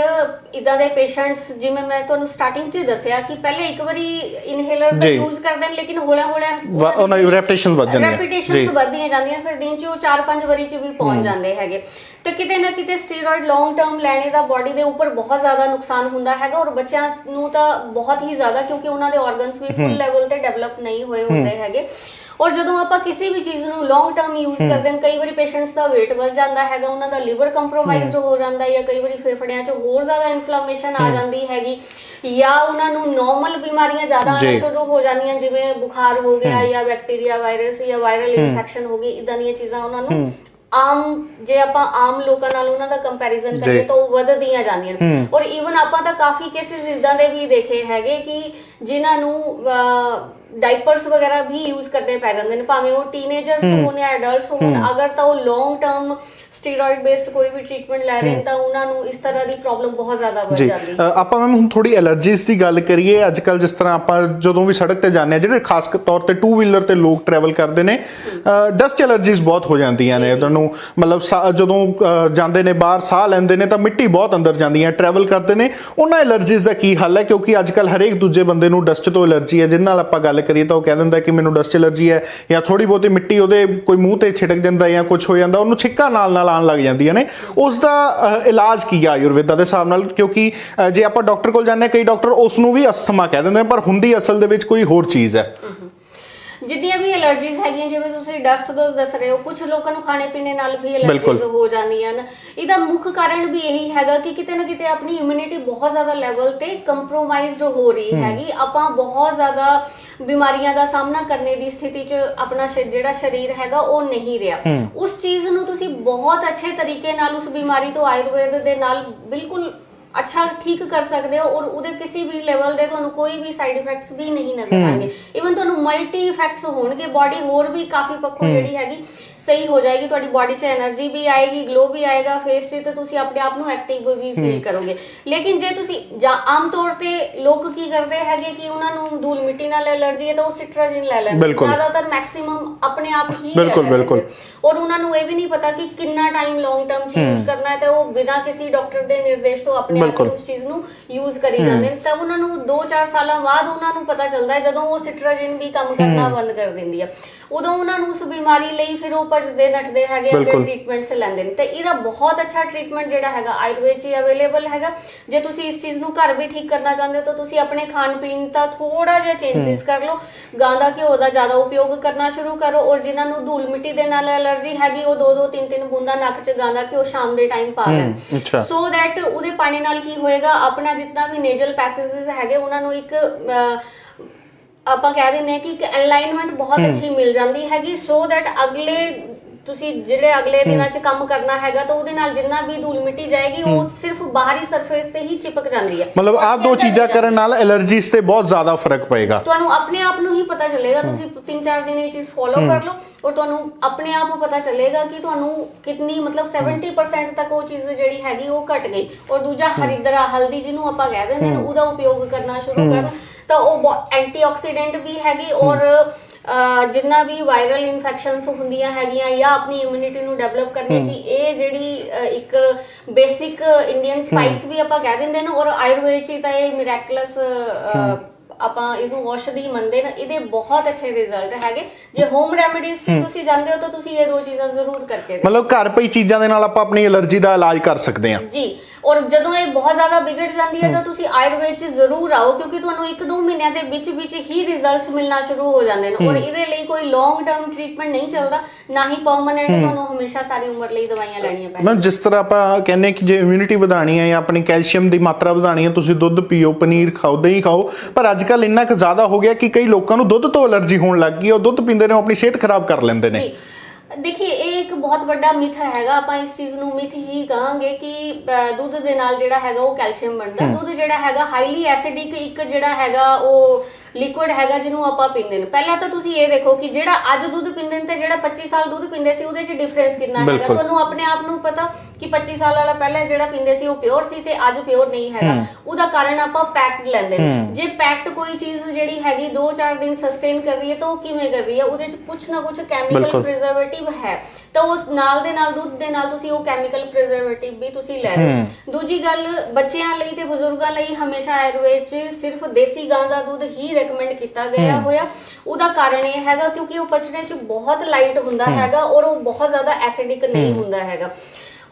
ਇਦਾਂ ਦੇ ਪੇਸ਼ੈਂਟਸ ਜਿਵੇਂ ਮੈਂ ਤੁਹਾਨੂੰ ਸਟਾਰਟਿੰਗ 'ਚ ਦੱਸਿਆ ਕਿ ਪਹਿਲੇ ਇੱਕ ਵਾਰੀ ਇਨਹੇਲਰ ਦਾ ਜੀ। ਯੂਜ਼ ਕਰਦੇ ਨੇ ਲੇਕਿਨ ਹੌਲਾ ਹੌਲਾ ਵਾ- ਉਹਨਾਂ ਦੀ repetitions ਵੱਧ ਜਾਂਦੀਆਂ। ਜੀ। ਰੈਪੀਟੇਸ਼ਨਸ ਵੱਧਦੀਆਂ ਜਾਂਦੀਆਂ ਫਿਰ ਦਿਨ 'ਚ ਉਹ 4-5 ਵਾਰੀ 'ਚ ਵੀ ਪਹੁੰਚ ਜਾਂਦੇ ਹੈਗੇ ਤੇ ਕਿਤੇ ਨਾ ਕਿਤੇ ਸਟੀਰੋਇਡ ਲੌਂਗ ਟਰਮ ਲੈਣੇ ਦਾ ਬਾਡੀ ਦੇ ਉੱਪਰ ਬਹੁਤ ਜ਼ਿਆਦਾ ਨੁਕਸਾਨ ਹੁੰਦਾ ਹੈਗਾ ਔਰ ਬੱਚਿਆਂ ਨੂੰ ਤਾਂ ਬਹੁਤ ਹੀ ਜ਼ਿਆਦਾ ਕਿਉਂਕਿ ਉਹਨਾਂ ਦੇ ਆਰਗਨਸ ਵੀ ਫੁੱਲ ਲੈਵਲ ਤੇ ਡਿਵੈਲਪ ਨਹੀਂ ਹੋਏ ਹੁੰਦੇ ਹੈਗੇ ਔਰ ਜਦੋਂ ਆਪਾਂ ਕਿਸੇ ਵੀ ਚੀਜ਼ ਨੂੰ ਲੌਂਗ ਟਰਮ ਯੂਜ਼ ਕਰਦੇ ਹਾਂ ਕਈ ਵਾਰੀ ਪੇਸ਼ੈਂਟਸ ਦਾ weight ਵੱਧ ਜਾਂਦਾ ਹੈਗਾ ਉਹਨਾਂ ਦਾ ਲਿਵਰ ਕੰਪਰੋਮਾਈਜ਼ਡ ਹੋ। ਜਾਂਦਾ ਹੈ ਜਾਂ ਕਈ ਵਾਰੀ ਫੇਫੜਿਆਂ 'ਚ ਹੋਰ ਜ਼ਿਆਦਾ ਇਨਫਲੇਮੇਸ਼ਨ ਆ ਜਾਂਦੀ ਹੈਗੀ ਜਾਂ ਉਹਨਾਂ ਨੂੰ ਨਾਰਮਲ ਬਿਮਾਰੀਆਂ ਜ਼ਿਆਦਾ। ਆਉਣਾ ਸ਼ੁਰੂ ਹੋ ਜਾਂਦੀਆਂ ਜਿਵੇਂ ਬੁਖਾਰ ਹੋ ਗਿਆ ਜਾਂ ਬੈਕਟੀਰੀਆ ਵਾਇਰਸ ਜਾਂ ਵਾਇਰਲ ਇਨਫੈਕਸ਼ਨ ਹੋ ਗਈ ਇਦਾਂ ਦੀਆਂ ਚੀਜ਼ਾਂ ਉਹਨਾਂ ਨੂੰ ਆਮ ਜੇ ਆਪਾਂ ਆਮ ਲੋਕਾਂ ਨਾਲ ਉਹਨਾਂ ਦਾ ਕੰਪੈਰੀਜ਼ਨ ਕਰੀਏ ਤਾਂ ਉਹ ਵੱਧਦੀਆਂ ਜਾਂਦੀਆਂ ਨੇ। ਔਰ ਈਵਨ ਆਪਾਂ ਤਾਂ ਕਾਫੀ ਕੇਸਿਸ ਇਦਾਂ ਦੇ ਵੀ ਦੇਖੇ ਹੈਗੇ ਕਿ ਜਿਨ੍ਹਾਂ ਨੂੰ ਡਾਈਪਰਸ ਵਗੈਰਾ ਵੀ ਯੂਜ਼ ਕਰਨੇ ਪੈ ਜਾਂਦੇ ਨੇ ਭਾਵੇਂ ਉਹ ਟੀਨੇਜਰਸ ਹੋਣ ਜਾਂ ਐਡਲਟਸ ਹੋਣ ਅਗਰ ਤਾਂ ਉਹ ਲੌਂਗ ਟਰਮ ਸਟੀਰੋਇਡ ਬੇਸਡ ਕੋਈ ਵੀ ਟ੍ਰੀਟਮੈਂਟ ਲੈ ਰਹੇ ਤਾਂ ਉਹਨਾਂ ਨੂੰ ਇਸ ਤਰ੍ਹਾਂ ਦੀ ਪ੍ਰੋਬਲਮ ਬਹੁਤ ਜ਼ਿਆਦਾ ਵੱਧ ਜਾਂਦੀ ਅ, ਆਪਾਂ ਮੈਮ ਹੁਣ ਥੋੜੀ ਐਲਰਜੀਜ਼ ਦੀ ਗੱਲ ਕਰੀਏ ਅੱਜ ਕੱਲ ਜਿਸ ਤਰ੍ਹਾਂ ਆਪਾਂ ਜਦੋਂ ਵੀ ਸੜਕ ਤੇ ਜਾਂਦੇ ਆ ਜਿਹੜੇ ਖਾਸ ਤੌਰ ਤੇ ਟੂ ਵੀਲਰ ਤੇ ਲੋਕ ਟਰੈਵਲ ਕਰਦੇ ਨੇ ਡਸਟ ਐਲਰਜੀਜ਼ ਬਹੁਤ ਹੋ ਜਾਂਦੀਆਂ ਨੇ ਉਹਨਾਂ ਨੂੰ ਮਤਲਬ ਜਦੋਂ ਜਾਂਦੇ ਨੇ ਬਾਹਰ ਸਾਹ ਲੈਂਦੇ ਨੇ ਤਾਂ ਮਿੱਟੀ ਬਹੁਤ ਅੰਦਰ ਜਾਂਦੀ ਹੈ ਟਰੈਵਲ ਕਰਦੇ ਨੇ। ਉਹਨਾਂ ਐਲਰਜੀਜ਼ ਦਾ ਕੀ ਹੱਲ ਹੈ? ਕਿਉਂਕਿ ਅੱਜ ਕੱਲ ਹਰੇਕ ਦੂਜੇ ਬੰਦੇ ਨੂੰ ਡਸਟ ਤੋਂ ਐਲਰਜੀ ਹੈ ਜਿਸ ਨਾਲ ਆਪਾਂ ਗੱਲ ਕਰੀਏ ਤਾਂ ਉਹ ਕਹਿ ਦਿੰਦਾ ਕਿ ਮੈਨੂੰ ਡਸਟ ਐਲਰਜੀ ਹੈ ਜਾਂ ਥੋੜੀ ਬਹੁਤੀ ਮਿੱਟੀ ਉਹਦੇ ਕੋਈ ਮੂੰਹ ਤੇ ਛਿੜਕ ਜਾਂਦਾ ਜਾਂ ਕੁਝ ਹੋ ਜਾਂਦਾ, ਉਹਨੂੰ ਛਿੱਕਾ ਨਾਲ ਨਾਲ ਆਉਣ ਲੱਗ ਜਾਂਦੀਆਂ ਨੇ। ਉਸ ਦਾ ਇਲਾਜ ਕੀ ਆ ਆਯੁਰਵੇਦਾ ਦੇ ਹਿਸਾਬ ਨਾਲ? ਕਿਉਂਕਿ ਜੇ ਆਪਾਂ ਡਾਕਟਰ ਕੋਲ ਜਾਂਦੇ ਹਾਂ, ਕਈ ਡਾਕਟਰ ਉਸ ਨੂੰ ਵੀ ਅਸਥਮਾ ਕਹਿ ਦਿੰਦੇ ਨੇ, ਪਰ ਹੁੰਦੀ ਅਸਲ ਦੇ ਵਿੱਚ ਕੋਈ ਹੋਰ ਚੀਜ਼ ਹੈ। ਜਿੰਨੀਆਂ ਵੀ ਐਲਰਜੀਜ਼ ਹੈਗੀਆਂ ਜਿਵੇਂ ਤੁਸੀਂ ਡਸਟ ਤੋਂ ਦੱਸ ਰਹੇ ਹੋ ਕੁਝ ਲੋਕਾਂ ਨੂੰ ਖਾਣੇ ਪੀਣੇ ਨਾਲ ਵੀ ਬਿਲਕੁਲ। ਐਲਰਜੀਜ਼ ਹੋ ਜਾਂਦੀਆਂ ਨੇ ਇਹਦਾ ਮੁੱਖ ਕਾਰਨ ਵੀ ਇਹੀ ਹੈਗਾ ਕਿ ਕਿਤੇ ਨਾ ਕਿਤੇ ਆਪਣੀ ਇਮਿਊਨਿਟੀ ਬਹੁਤ ਜ਼ਿਆਦਾ ਲੈਵਲ ਤੇ ਕੰਪਰੋਮਾਈਜ਼ਡ ਹੋ ਰਹੀ ਹੈਗੀ। ਆਪਾਂ ਬਹੁਤ ਜ਼ਿਆਦਾ ਬਿਮਾਰੀਆਂ ਦਾ ਸਾਹਮਣਾ ਕਰਨੇ ਦੀ ਸਥਿਤੀ 'ਚ ਆਪਣਾ ਸ਼- ਜਿਹੜਾ ਸਰੀਰ ਹੈਗਾ ਉਹ ਨਹੀਂ ਰਿਹਾ। ਉਸ ਚੀਜ਼ ਨੂੰ ਤੁਸੀਂ ਬਹੁਤ ਅੱਛੇ ਤਰੀਕੇ ਨਾਲ ਉਸ ਬਿਮਾਰੀ ਤੋਂ ਆਯੁਰਵੇਦ ਦੇ ਨਾਲ ਬਿਲਕੁਲ ਅੱਛਾ ਠੀਕ ਕਰ ਸਕਦੇ ਹੋ ਔਰ ਉਹਦੇ ਕਿਸੇ ਵੀ ਲੈਵਲ ਦੇ ਤੁਹਾਨੂੰ ਕੋਈ ਵੀ ਸਾਈਡ ਇਫੈਕਟਸ ਵੀ ਨਹੀਂ ਨਜ਼ਰ ਆਣਗੇ ਇਵਨ ਤੁਹਾਨੂੰ ਮਲਟੀ ਇਫੈਕਟਸ ਹੋਣਗੇ ਬਾਡੀ ਹੋਰ ਵੀ ਕਾਫੀ ਪੱਖੋਂ ਜਿਹੜੀ ਹੈਗੀ ਸਹੀ ਹੋ ਜਾਏਗੀ ਤੁਹਾਡੀ ਬਾਡੀ 'ਚ એનર્ਜੀ ਵੀ ਆਏਗੀ ਗਲੋ ਵੀ ਆਏਗਾ ਫੇਸ 'ਤੇ ਤੇ ਤੁਸੀਂ ਆਪਣੇ ਆਪ ਨੂੰ ਐਕਟਿਵ ਵੀ ਫੀਲ ਕਰੋਗੇ। ਲੇਕਿਨ ਜੇ ਤੁਸੀਂ ਆਮ ਤੌਰ ਤੇ ਲੋਕ ਕੀ ਕਰਦੇ ਹੈਗੇ ਕਿ ਉਹਨਾਂ ਨੂੰ ਧੂਲ ਮਿੱਟੀ ਨਾਲ ਐਲਰਜੀ ਹੈ ਤਾਂ ਉਹ ਸਿਟਰਾਜਿਨ ਲੈ ਲੈਂਦੇ ਜ਼ਿਆਦਾਤਰ ਮੈਕਸਿਮਮ ਆਪਣੇ ਆਪ ਹੀ ਬਿਲਕੁਲ ਬਿਲਕੁਲ। ਔਰ ਉਹਨਾਂ ਨੂੰ ਇਹ ਵੀ ਨਹੀਂ ਪਤਾ ਕਿ ਕਿੰਨਾ ਟਾਈਮ ਲੌਂਗ ਟਰਮ ਚ ਕਰਨਾ ਹੈ ਤੇ ਉਹ ਬਿਨਾਂ ਕਿਸੇ ਡਾਕਟਰ ਦੇ ਨਿਰਦੇਸ਼ ਤੋਂ ਆਪਣੇ ਆਪ ਉਸ ਚੀਜ਼ ਨੂੰ ਯੂਜ਼ ਕਰੀ ਜਾਂਦੇ ਨੇ। ਤਾਂ ਉਹਨਾਂ ਨੂੰ 2-4 ਸਾਲਾਂ ਬਾਅਦ ਉਹਨਾਂ ਨੂੰ ਪਤਾ ਚੱਲਦਾ ਹੈ ਜਦੋਂ ਉਹ ਸਿਟਰਾਜਿਨ ਵੀ ਕੰਮ ਕਰਨਾ ਬੰਦ ਕਰ ਦਿੰਦੀ ਹੈ ਉਦੋਂ ਉਹਨਾਂ ਨੂੰ ਉਸ ਬਿਮਾਰੀ ਲਈ ਫਿਰ ਉਹ ਭਜਦੇ ਨੱਠਦੇ ਹੈਗੇ ਅੱਗੇ ਬਿਲਕੁਲ। ਟ੍ਰੀਟਮੈਂਟਸ ਲੈਂਦੇ ਨੇ। ਤੇ ਇਹਦਾ ਬਹੁਤ ਅੱਛਾ ਟ੍ਰੀਟਮੈਂਟ ਜਿਹੜਾ ਹੈਗਾ ਆਯੁਰਵੇਦ 'ਚ ਅਵੇਲੇਬਲ ਹੈਗਾ। ਜੇ ਤੁਸੀਂ ਇਸ ਚੀਜ਼ ਨੂੰ ਘਰ ਵੀ ਠੀਕ ਕਰਨਾ ਚਾਹੁੰਦੇ ਹੋ ਤਾਂ ਤੁਸੀਂ ਆਪਣੇ ਖਾਣ ਪੀਣ ਦਾ ਥੋੜਾ ਜਿਹਾ ਚੇਂਜਸ ਕਰ ਲਓ। ਗਾਂ ਦਾ ਘਿਓ ਦਾ ਜ਼ਿਆਦਾ ਉਪਯੋਗ ਕਰਨਾ ਸ਼ੁਰੂ ਕਰੋ ਔਰ ਜਿਨ੍ਹਾਂ ਨੂੰ ਧੂਲ ਮਿੱਟੀ ਦੇ ਨਾਲ ਐਲਰਜੀ ਹੈਗੀ ਉਹ ਦੋ ਦੋ ਤਿੰਨ ਤਿੰਨ ਬੂੰਦਾਂ ਨੱਕ 'ਚ ਗਾਂ ਦਾ ਘਿਓ ਸ਼ਾਮ ਦੇ ਟਾਈਮ ਪਾ ਲੈਣ। ਅੱਛਾ। ਸੋ ਦੈਟ ਉਹਦੇ ਪਾਣੀ ਨਾਲ ਕੀ ਹੋਏਗਾ ਆਪਣਾ ਜਿੰਨਾ ਵੀ ਨੇਜ਼ਲ ਪੈਸੇजेस ਹੈਗੇ ਉਹਨਾਂ ਨੂੰ ਇੱਕ ਆਪਾਂ ਕਹਿ ਦਿੰਦੇ ਹਾਂ ਕਿ ਇੱਕ ਅਲਾਈਨਮੈਂਟ ਬਹੁਤ ਅੱਛੀ ਮਿਲ ਜਾਂਦੀ ਹੈਗੀ ਸੋ ਦੈਟ ਅਗਲੇ ਤੁਸੀਂ ਜਿਹੜੇ ਅਗਲੇ ਦਿਨਾਂ 'ਚ ਕੰਮ ਕਰਨਾ ਹੈਗਾ ਤਾਂ ਉਹਦੇ ਨਾਲ ਜਿੰਨਾ ਵੀ ਧੂਲ ਮਿੱਟੀ ਜਾਏਗੀ ਉਹ ਸਿਰਫ ਬਾਹਰੀ ਸਰਫੇਸ ਤੇ ਹੀ ਚਿਪਕ ਜਾਂਦੀ ਹੈ। ਮਤਲਬ ਆਹ ਦੋ ਚੀਜ਼ਾਂ ਕਰਨ ਨਾਲ ਐਲਰਜੀਸ ਤੇ ਬਹੁਤ ਜ਼ਿਆਦਾ ਫ਼ਰਕ ਪਏਗਾ। ਤੁਹਾਨੂੰ ਆਪਣੇ ਆਪ ਨੂੰ ਹੀ ਪਤਾ ਚੱਲੇਗਾ ਤੁਸੀਂ 3-4 ਦਿਨ ਇਹ ਚੀਜ਼ ਫੋਲੋ ਕਰ ਲਓ ਔਰ ਤੁਹਾਨੂੰ ਆਪਣੇ ਆਪ ਨੂੰ ਪਤਾ ਚੱਲੇਗਾ ਕਿ ਤੁਹਾਨੂੰ ਕਿੰਨੀ ਮਤਲਬ 70% ਤੱਕ ਉਹ ਚੀਜ਼ ਜਿਹੜੀ ਹੈਗੀ ਉਹ ਘਟ ਗਈ। ਔਰ ਦੂਜਾ ਹਰਿਦਰਾ ਹਲਦੀ ਜਿਹਨੂੰ ਆਪਾਂ ਕਹਿ ਦਿੰਦੇ ਨੇ ਉਹਦਾ ਉਪਯੋਗ ਕਰਨਾ ਸ਼ੁਰੂ ਕਰ ਤਾਂ ਉਹ ਐਂਟੀਆਕਸੀਡੈਂਟ ਵੀ ਹੈਗੀ ਔਰ ਜਿੰਨਾ ਵੀ ਵਾਇਰਲ ਇਨਫੈਕਸ਼ਨਸ ਹੁੰਦੀਆਂ ਹੈਗੀਆਂ ਜਾਂ ਆਪਣੀ ਇਮਿਊਨਿਟੀ ਨੂੰ ਡਿਵੈਲਪ ਕਰਨੇ ਚ ਇਹ ਜਿਹੜੀ ਇੱਕ ਬੇਸਿਕ ਇੰਡੀਅਨ ਸਪਾਈਸ ਵੀ ਆਪਾਂ ਕਹਿ ਦਿੰਦੇ ਨੇ ਔਰ ਆਯੁਰਵੇਦ ਚ ਤਾਂ ਇਹ ਮਿਰੈਕਲਸ ਆਪਾਂ ਇਹਨੂੰ ਔਸ਼ਧੀ ਮੰਨਦੇ ਨੇ ਇਹਦੇ ਬਹੁਤ ਅੱਛੇ ਰਿਜ਼ਲਟ ਹੈਗੇ। ਜੇ ਹੋਮ ਰੈਮੇਡੀਜ਼ ਚ ਤੁਸੀਂ ਜਾਂਦੇ ਹੋ ਤਾਂ ਤੁਸੀਂ ਇਹ ਦੋ ਚੀਜ਼ਾਂ ਜ਼ਰੂਰ ਕਰਕੇ ਮਤਲਬ ਘਰ ਪਈ ਚੀਜ਼ਾਂ ਦੇ ਨਾਲ ਆਪਾਂ ਆਪਣੀ ਐਲਰਜੀ ਦਾ ਇਲਾਜ ਕਰ ਸਕਦੇ ਹਾਂ। ਜੀ ਔਰ ਜਦੋਂ ਇਹ ਬਹੁਤ ਜ਼ਿਆਦਾ ਵਿਗੜ ਜਾਂਦੀ ਹੈ ਤਾਂ ਤੁਸੀਂ ਆਯੁਰਵੇਦ 'ਚ ਜ਼ਰੂਰ ਆਓ ਕਿਉਂਕਿ ਤੁਹਾਨੂੰ 1-2 ਮਹੀਨਿਆਂ ਦੇ ਵਿੱਚ ਵਿੱਚ ਹੀ ਰਿਜ਼ਲਟਸ ਮਿਲਣਾ ਸ਼ੁਰੂ ਹੋ ਜਾਂਦੇ ਨੇ। ਔਰ ਇਹਦੇ ਲਈ ਕੋਈ ਲੌਂਗ ਟਰਮ ਟ੍ਰੀਟਮੈਂਟ ਨਹੀਂ ਚੱਲਦਾ ਨਾ ਹੀ ਪਰਮਨੈਂਟ ਤੁਹਾਨੂੰ ਹਮੇਸ਼ਾ ਸਾਰੀ ਉਮਰ ਲਈ ਦਵਾਈਆਂ ਲੈਣੀਆਂ ਪੈਣੀਆਂ ਮੈਂ ਜਿਸ ਤਰ੍ਹਾਂ ਆਪਾਂ ਕਹਿੰਦੇ ਕਿ ਜੇ ਇਮਿਊਨਿਟੀ ਵਧਾਣੀ ਹੈ ਜਾਂ ਆਪਣੀ ਕੈਲਸ਼ੀਅਮ ਦੀ ਮਾਤਰਾ ਵਧਾਣੀ ਹੈ ਤੁਸੀਂ ਦੁੱਧ ਪੀਓ ਪਨੀਰ ਖਾਓ ਦਹੀਂ ਖਾਓ। ਪਰ ਅੱਜ ਕੱਲ ਇੰਨਾ ਕੁ ਜ਼ਿਆਦਾ ਹੋ ਗਿਆ ਕਿ ਕਈ ਲੋਕਾਂ ਨੂੰ ਦੁੱਧ ਤੋਂ ਐਲਰਜੀ ਹੋਣ ਲੱਗ ਗਈ ਉਹ ਦੁੱਧ ਪੀਂਦੇ ਨੇ ਉਹ ਆਪਣੀ ਸਿਹਤ ਖਰਾਬ ਕਰ ਲੈਂਦੇ ਨੇ। ਦੇਖਿਏ ਇਹ ਇੱਕ ਬਹੁਤ ਵੱਡਾ ਮਿਥ ਹੈਗਾ। ਆਪਾਂ ਇਸ ਚੀਜ਼ ਨੂੰ ਮਿਥ ਹੀ ਕਹਾਂਗੇ ਕਿ ਦੁੱਧ ਦੇ ਨਾਲ ਜਿਹੜਾ ਹੈਗਾ ਉਹ ਕੈਲਸ਼ੀਅਮ ਬਣਦਾ। ਦੁੱਧ ਜਿਹੜਾ ਹੈਗਾ ਹਾਈਲੀ ਐਸਿਡਿਕ ਇੱਕ ਜਿਹੜਾ ਹੈਗਾ ਉਹ ਲਿਕੁਇਡ ਹੈਗਾ ਜਿਹਨੂੰ ਆਪਾਂ ਪੀਂਦੇ ਨੇ। ਪਹਿਲਾਂ ਤਾਂ ਤੁਸੀਂ ਇਹ ਦੇਖੋ ਕਿ ਜਿਹੜਾ ਅੱਜ ਦੁੱਧ ਪੀਂਦੇ ਨੇ ਤੇ ਜਿਹੜਾ 25 ਸਾਲ ਦੁੱਧ ਪੀਂਦੇ ਸੀ ਉਹਦੇ 'ਚ ਡਿਫਰੈਂਸ ਕਿੰਨਾ ਹੈਗਾ। ਤੁਹਾਨੂੰ ਆਪਣੇ ਆਪ ਨੂੰ ਪਤਾ ਕਿ 25 ਸਾਲ ਵਾਲਾ ਪਹਿਲਾਂ ਜਿਹੜਾ ਪੀਂਦੇ ਸੀ ਉਹ ਪਿਓਰ ਸੀ ਤੇ ਅੱਜ ਪਿਓਰ ਨਹੀਂ ਹੈਗਾ। ਉਹਦਾ ਕਾਰਨ ਆਪਾਂ ਪੈਕਡ ਲੈਂਦੇ ਨੇ। ਜੇ ਪੈਕਡ ਕੋਈ ਚੀਜ਼ ਜਿਹੜੀ ਹੈਗੀ 2-4 ਦਿਨ ਸਸਟੇਨ ਕਰ ਰਹੀ ਹੈ ਤਾਂ ਉਹ ਕਿਵੇਂ ਕਰ ਰਹੀ ਹੈ? ਉਹਦੇ 'ਚ ਕੁਝ ਨਾ ਕੁਝ ਕੈਮੀਕਲ। ਪ੍ਰੀਜ਼ਰਵੇਟਿਵ ਹੈ। ਤਾਂ ਉਸ ਨਾਲ ਦੇ ਨਾਲ ਦੁੱਧ ਦੇ ਨਾਲ ਤੁਸੀਂ ਉਹ ਕੈਮੀਕਲ ਪ੍ਰੀਜ਼ਰਵੇਟਿਵ ਵੀ ਤੁਸੀਂ ਲੈ ਰਹੇ ਦੂਜੀ ਗੱਲ ਬੱਚਿਆਂ ਲਈ ਤੇ ਬਜ਼ੁਰਗਾਂ ਲਈ ਹਮੇਸ਼ਾ ਆਯੁਰਵੇਦ 'ਚ ਸਿਰਫ ਦੇਸੀ ਗਾਂ ਦਾ ਦੁੱਧ ਹੀ ਰეკਮੈਂਡ ਕੀਤਾ ਗਿਆ ਹੋਇਆ। ਉਹਦਾ ਕਾਰਨ ਇਹ ਹੈਗਾ ਕਿਉਂਕਿ ਉਹ ਪਚਣੇ 'ਚ ਬਹੁਤ ਲਾਈਟ ਹੁੰਦਾ ਹੈਗਾ ਔਰ ਉਹ ਬਹੁਤ ਜ਼ਿਆਦਾ ਐਸਿਡਿਕ ਨਹੀਂ ਹੁੰਦਾ ਹੈਗਾ।